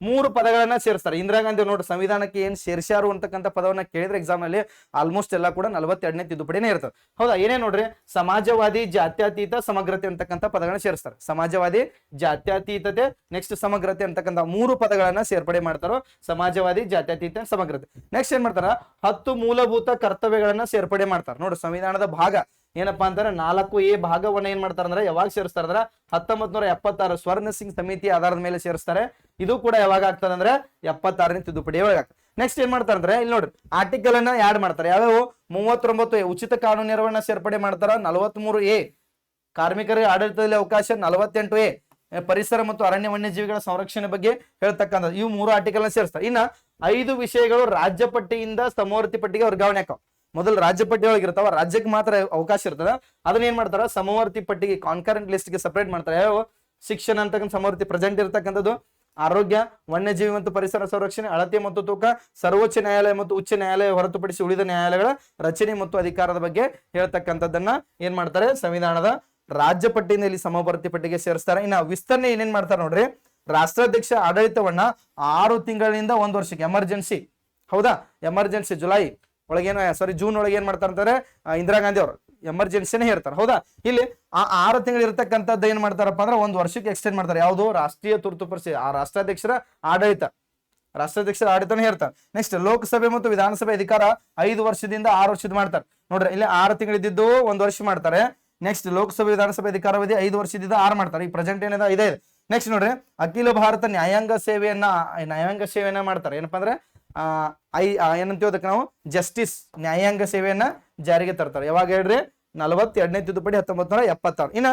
Speaker 1: ಮೂರು ಪದಗಳನ್ನ ಸೇರಿಸ್ತಾರೆ. ಇಂದಿರಾ ಗಾಂಧಿ ನೋಡಿ ಸಂವಿಧಾನಕ್ಕೆ ಏನ್ ಸೇರಿಸ್ಯಾರು ಅಂತಕ್ಕಂಥ ಪದವನ್ನ ಕೇಳಿದ್ರೆ ಎಕ್ಸಾಮ್ ಅಲ್ಲಿ ಆಲ್ಮೋಸ್ಟ್ ಎಲ್ಲ ಕೂಡ ನಲವತ್ತೆರಡನೇ ತಿದ್ದುಪಡಿನೇ ಇರ್ತದೆ. ಹೌದಾ? ಏನೇ ನೋಡ್ರಿ, ಸಮಾಜವಾದಿ ಜಾತ್ಯತೀತ ಸಮಗ್ರತೆ ಅಂತಕ್ಕಂಥ ಪದಗಳನ್ನ ಸೇರಿಸ್ತಾರೆ. ಸಮಾಜವಾದಿ ಜಾತ್ಯತೀತತೆ ನೆಕ್ಸ್ಟ್ ಸಮಗ್ರತೆ ಅಂತಕ್ಕಂಥ ಮೂರು ಪದಗಳನ್ನ ಸೇರ್ಪಡೆ ಮಾಡ್ತಾರೋ, ಸಮಾಜವಾದಿ ಜಾತ್ಯತೀತ ಸಮಗ್ರತೆ. ನೆಕ್ಸ್ಟ್ ಏನ್ ಮಾಡ್ತಾರ? ಹತ್ತು ಮೂಲಭೂತ ಕರ್ತವ್ಯಗಳನ್ನ ಸೇರ್ಪಡೆ ಮಾಡ್ತಾರೆ. ನೋಡಿ ಸಂವಿಧಾನದ ಭಾಗ ಏನಪ್ಪಾ ಅಂತಾರೆ? ನಾಲ್ಕು ಎ ಭಾಗವನ್ನ ಏನ್ ಮಾಡ್ತಾರ ಅಂದ್ರೆ ಯಾವಾಗ ಸೇರಿಸ್ತಾರ ಅಂದ್ರೆ ಹತ್ತೊಂಬತ್ ನೂರ ಎಪ್ಪತ್ತಾರು ಸ್ವರ್ಣ ಸಿಂಗ್ ಸಮಿತಿ ಆಧಾರದ ಮೇಲೆ ಸೇರಿಸ್ತಾರೆ. ಇದು ಕೂಡ ಯಾವಾಗ ಆಗ್ತದೆ ಅಂದ್ರೆ ಎಪ್ಪತ್ತಾರನೇ ತಿದ್ದುಪಡಿ ಯಾವಾಗ ಆಗ್ತದೆ? ನೆಕ್ಸ್ಟ್ ಏನ್ ಮಾಡ್ತಾರೆ ಅಂದ್ರೆ, ಇಲ್ಲಿ ನೋಡ್ರಿ ಆರ್ಟಿಕಲ್ ಅನ್ನ ಆಡ್ ಮಾಡ್ತಾರೆ. ಯಾವ್ಯಾವ? ಮೂವತ್ತೊಂಬತ್ತು ಎ, ಉಚಿತ ಕಾನೂನು ನೆರವನ್ನ ಸೇರ್ಪಡೆ ಮಾಡ್ತಾರ. ನಲವತ್ಮೂರು ಎ, ಕಾರ್ಮಿಕರಿಗೆ ಆಡಳಿತದಲ್ಲಿ ಅವಕಾಶ. ನಲವತ್ತೆಂಟು ಎ, ಪರಿಸರ ಮತ್ತು ಅರಣ್ಯ ವನ್ಯಜೀವಿಗಳ ಸಂರಕ್ಷಣೆ ಬಗ್ಗೆ ಹೇಳ್ತಕ್ಕಂಥದ್ದು. ಇವು ಮೂರು ಆರ್ಟಿಕಲ್ ಸೇರಿಸ್ತಾರೆ. ಇನ್ನ ಐದು ವಿಷಯಗಳು ರಾಜ್ಯ ಪಟ್ಟಿಯಿಂದ ಸಮವರ್ತಿ ಪಟ್ಟಿಗೆ ವರ್ಗಾವಣೆ ಆಕಾವ್ ಮೊದಲು ರಾಜ್ಯ ಪಟ್ಟಿ ಒಳಗೆ ಇರ್ತಾವ. ರಾಜ್ಯಕ್ಕೆ ಮಾತ್ರ ಅವಕಾಶ ಇರ್ತದ. ಅದನ್ನ ಏನ್ ಮಾಡ್ತಾರ? ಸಮವರ್ತಿ ಪಟ್ಟಿಗೆ ಕಾನ್ಕರೆಂಟ್ ಲಿಸ್ಟ್ಗೆ ಸಪರೇಟ್ ಮಾಡ್ತಾರೆ. ಯಾವ ಶಿಕ್ಷಣ ಅಂತಕ್ಕಂಥ ಸಮವರ್ತಿ ಪ್ರೆಸೆಂಟ್ ಇರತಕ್ಕಂಥದ್ದು. ಆರೋಗ್ಯ, ವನ್ಯಜೀವಿ ಮತ್ತು ಪರಿಸರ ಸಂರಕ್ಷಣೆ, ಅಳತೆ ಮತ್ತು ತೂಕ, ಸರ್ವೋಚ್ಚ ನ್ಯಾಯಾಲಯ ಮತ್ತು ಉಚ್ಚ ನ್ಯಾಯಾಲಯ ಹೊರತುಪಡಿಸಿ ಉಳಿದ ನ್ಯಾಯಾಲಯಗಳ ರಚನೆ ಮತ್ತು ಅಧಿಕಾರದ ಬಗ್ಗೆ ಹೇಳ್ತಕ್ಕಂಥದ್ದನ್ನ ಏನ್ ಮಾಡ್ತಾರೆ? ಸಂವಿಧಾನದ ರಾಜ್ಯ ಪಟ್ಟಿಯಿಂದ ಇಲ್ಲಿ ಸಮವರ್ತಿ ಪಟ್ಟಿಗೆ ಸೇರಿಸ್ತಾರೆ. ಇನ್ನ ವಿಸ್ತರಣೆ ಏನೇನ್ ಮಾಡ್ತಾರೆ ನೋಡ್ರಿ? ರಾಷ್ಟ್ರಾಧ್ಯಕ್ಷ ಆಡಳಿತವನ್ನ ಆರು ತಿಂಗಳಿಂದ ಒಂದು ವರ್ಷಕ್ಕೆ, ಎಮರ್ಜೆನ್ಸಿ. ಹೌದಾ? ಎಮರ್ಜೆನ್ಸಿ, ಜುಲೈ ಒಳಗೇನು ಸಾರಿ ಜೂನ್ ಒಳಗೆ ಏನ್ ಮಾಡ್ತಾರೆ ಅಂತಾರೆ ಇಂದಿರಾ ಗಾಂಧಿ ಅವರು. ಎಮರ್ಜೆನ್ಸಿನೇ ಹೇಳ್ತಾರೆ. ಹೌದಾ? ಇಲ್ಲಿ ಆ ಆರು ತಿಂಗಳು ಇರತಕ್ಕಂಥದ್ದು ಏನ್ ಮಾಡ್ತಾರಪ್ಪ ಅಂದ್ರೆ ಒಂದು ವರ್ಷಕ್ಕೆ ಎಕ್ಸ್ಟೆಂಡ್ ಮಾಡ್ತಾರೆ. ಯಾವುದು? ರಾಷ್ಟ್ರೀಯ ತುರ್ತು ಪರಿಸ್ಥಿತಿ. ಆ ರಾಷ್ಟ್ರಾಧ್ಯಕ್ಷರ ಆಡಳಿತ. ರಾಷ್ಟ್ರಾಧ್ಯಕ್ಷರ ಆಡಳಿತನೇ ಹೇಳ್ತಾರೆ. ನೆಕ್ಸ್ಟ್ ಲೋಕಸಭೆ ಮತ್ತು ವಿಧಾನಸಭೆ ಅಧಿಕಾರ ಐದು ವರ್ಷದಿಂದ ಆರು ವರ್ಷದ ಮಾಡ್ತಾರೆ. ನೋಡ್ರಿ, ಇಲ್ಲಿ ಆರು ತಿಂಗಳಿದ್ದು ಒಂದು ವರ್ಷ ಮಾಡ್ತಾರೆ. ನೆಕ್ಸ್ಟ್ ಲೋಕಸಭೆ, ವಿಧಾನಸಭೆ ಅಧಿಕಾರಾವಧಿ ಐದು ವರ್ಷದಿಂದ ಆರು ಮಾಡ್ತಾರೆ. ಈ ಪ್ರೆಸೆಂಟ್ ಏನಿದೆ, ಇದೆ. ನೆಕ್ಸ್ಟ್ ನೋಡ್ರಿ, ಅಖಿಲ ಭಾರತ ನ್ಯಾಯಾಂಗ ಸೇವೆಯನ್ನ ನ್ಯಾಯಾಂಗ ಸೇವೆಯನ್ನ ಮಾಡ್ತಾರೆ. ಏನಪ್ಪಾ ಅಂದ್ರೆ ಐ ಏನಂತೀವಿ ಅದಕ್ಕೆ ನಾವು? ಜಸ್ಟಿಸ್ ನ್ಯಾಯಾಂಗ ಸೇವೆಯನ್ನ ಜಾರಿಗೆ ತರ್ತಾರೆ. ಯಾವಾಗ ಹೇಳ್ರಿ? ನಲವತ್ತೆರಡನೇ ತಿದ್ದುಪಡಿ ಹತ್ತೊಂಬತ್ ನೂರ ಎಪ್ಪತ್ತಾರು. ಇನ್ನ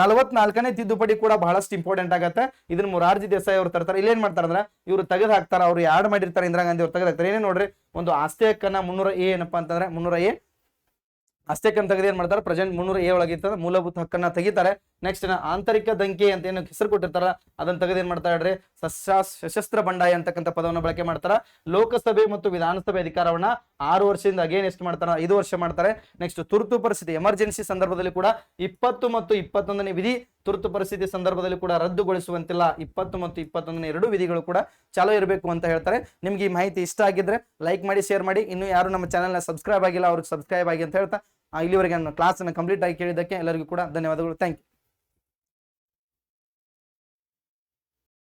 Speaker 1: ನಲವತ್ನಾಲ್ಕನೇ ತಿದ್ದುಪಡಿ ಕೂಡ ಬಹಳಷ್ಟು ಇಂಪಾರ್ಟೆಂಟ್ ಆಗತ್ತೆ. ಇದನ್ನ ಮುರಾರ್ಜಿ ದೇಸಾಯಿ ಅವ್ರು ತರ್ತಾರೆ. ಇಲ್ಲೇನ್ ಮಾಡ್ತಾರೆ ಅಂದ್ರೆ ಇವ್ರು ತೆಗೆದು ಹಾಕ್ತಾರೆ ಅವ್ರು ಯಾಡ್ ಮಾಡಿರ್ತಾರೆ ಇಂದಿರಾ ಗಾಂಧಿ ಅವ್ರು ತೆಗೆದು ಹಾಕ್ತಾರೆ ಏನೇ ನೋಡ್ರಿ, ಒಂದು ಆಸ್ತಿ ಹಕ್ಕನ್ನ ಮುನ್ನೂರ ಎ ಏನಪ್ಪಾ ಅಂತಂದ್ರೆ ಮುನ್ನೂರ ಎ ಹಕ್ಕನ್ನ ತೆಗೆದು ಏನ್ ಮಾಡ್ತಾರೆ? ಪ್ರೆಸೆಂಟ್ ಮುನ್ನೂರ ಎ ಒಳಗಿರ್ತದೆ. ಮೂಲಭೂತ ಹಕ್ಕನ್ನ ತೆಗಿತಾರೆ. ನೆಕ್ಸ್ಟ್ ಆಂತರಿಕ ದಂಕೆ ಅಂತ ಏನು ಹೆಸರು ಕೊಟ್ಟಿರ್ತಾರ ಅದನ್ನ ತೆಗೆದು ಏನ್ ಮಾಡ್ತಾ ಹೇಳ್ರಿ? ಸಶಾ ಸಶಸ್ತ್ರ ಬಂಡಾಯ ಅಂತಕ್ಕಂಥ ಪದವನ್ನು ಬಳಕೆ ಮಾಡ್ತಾರ. ಲೋಕಸಭೆ ಮತ್ತು ವಿಧಾನಸಭೆ ಅಧಿಕಾರವನ್ನ ಆರು ವರ್ಷದಿಂದ ಅಗೇನ್ ಎಷ್ಟು ಮಾಡ್ತಾರ ಐದು ವರ್ಷ ಮಾಡ್ತಾರೆ. ನೆಕ್ಸ್ಟ್ ತುರ್ತು ಪರಿಸ್ಥಿತಿ ಎಮರ್ಜೆನ್ಸಿ ಸಂದರ್ಭದಲ್ಲಿ ಕೂಡ ಇಪ್ಪತ್ತು ಮತ್ತು ಇಪ್ಪತ್ತೊಂದನೇ ವಿಧಿ ತುರ್ತು ಪರಿಸ್ಥಿತಿ ಸಂದರ್ಭದಲ್ಲಿ ಕೂಡ ರದ್ದುಗೊಳಿಸುವಂತಿಲ್ಲ. ಇಪ್ಪತ್ತು ಮತ್ತು ಇಪ್ಪತ್ತೊಂದನೇ ಎರಡು ವಿಧಿಗಳು ಕೂಡ ಚಾಲೂ ಇರಬೇಕು ಅಂತ ಹೇಳ್ತಾರೆ. ನಿಮ್ಗೆ ಈ ಮಾಹಿತಿ ಇಷ್ಟ ಆಗಿದ್ರೆ ಲೈಕ್ ಮಾಡಿ ಶೇರ್ ಮಾಡಿ. ಇನ್ನು ಯಾರು ನಮ್ಮ ಚಾನಲ್ನ ಸಬ್ಸ್ಕ್ರೈಬ್ ಆಗಿಲ್ಲ, ಅವ್ರಿಗೆ ಸಬ್ಸ್ಕ್ರೈಬ್ ಆಗಿ ಅಂತ ಹೇಳ್ತಾ ಇಲ್ಲಿವರೆಗೆ ಕ್ಲಾಸ್ ಕ್ಲಾಸನ್ನು ಕಂಪ್ಲೀಟ್ ಆಗಿ ಕೇಳಿದ್ದಕ್ಕೆ ಎಲ್ಲರಿಗೂ ಕೂಡ ಧನ್ಯವಾದಗಳು. Thank you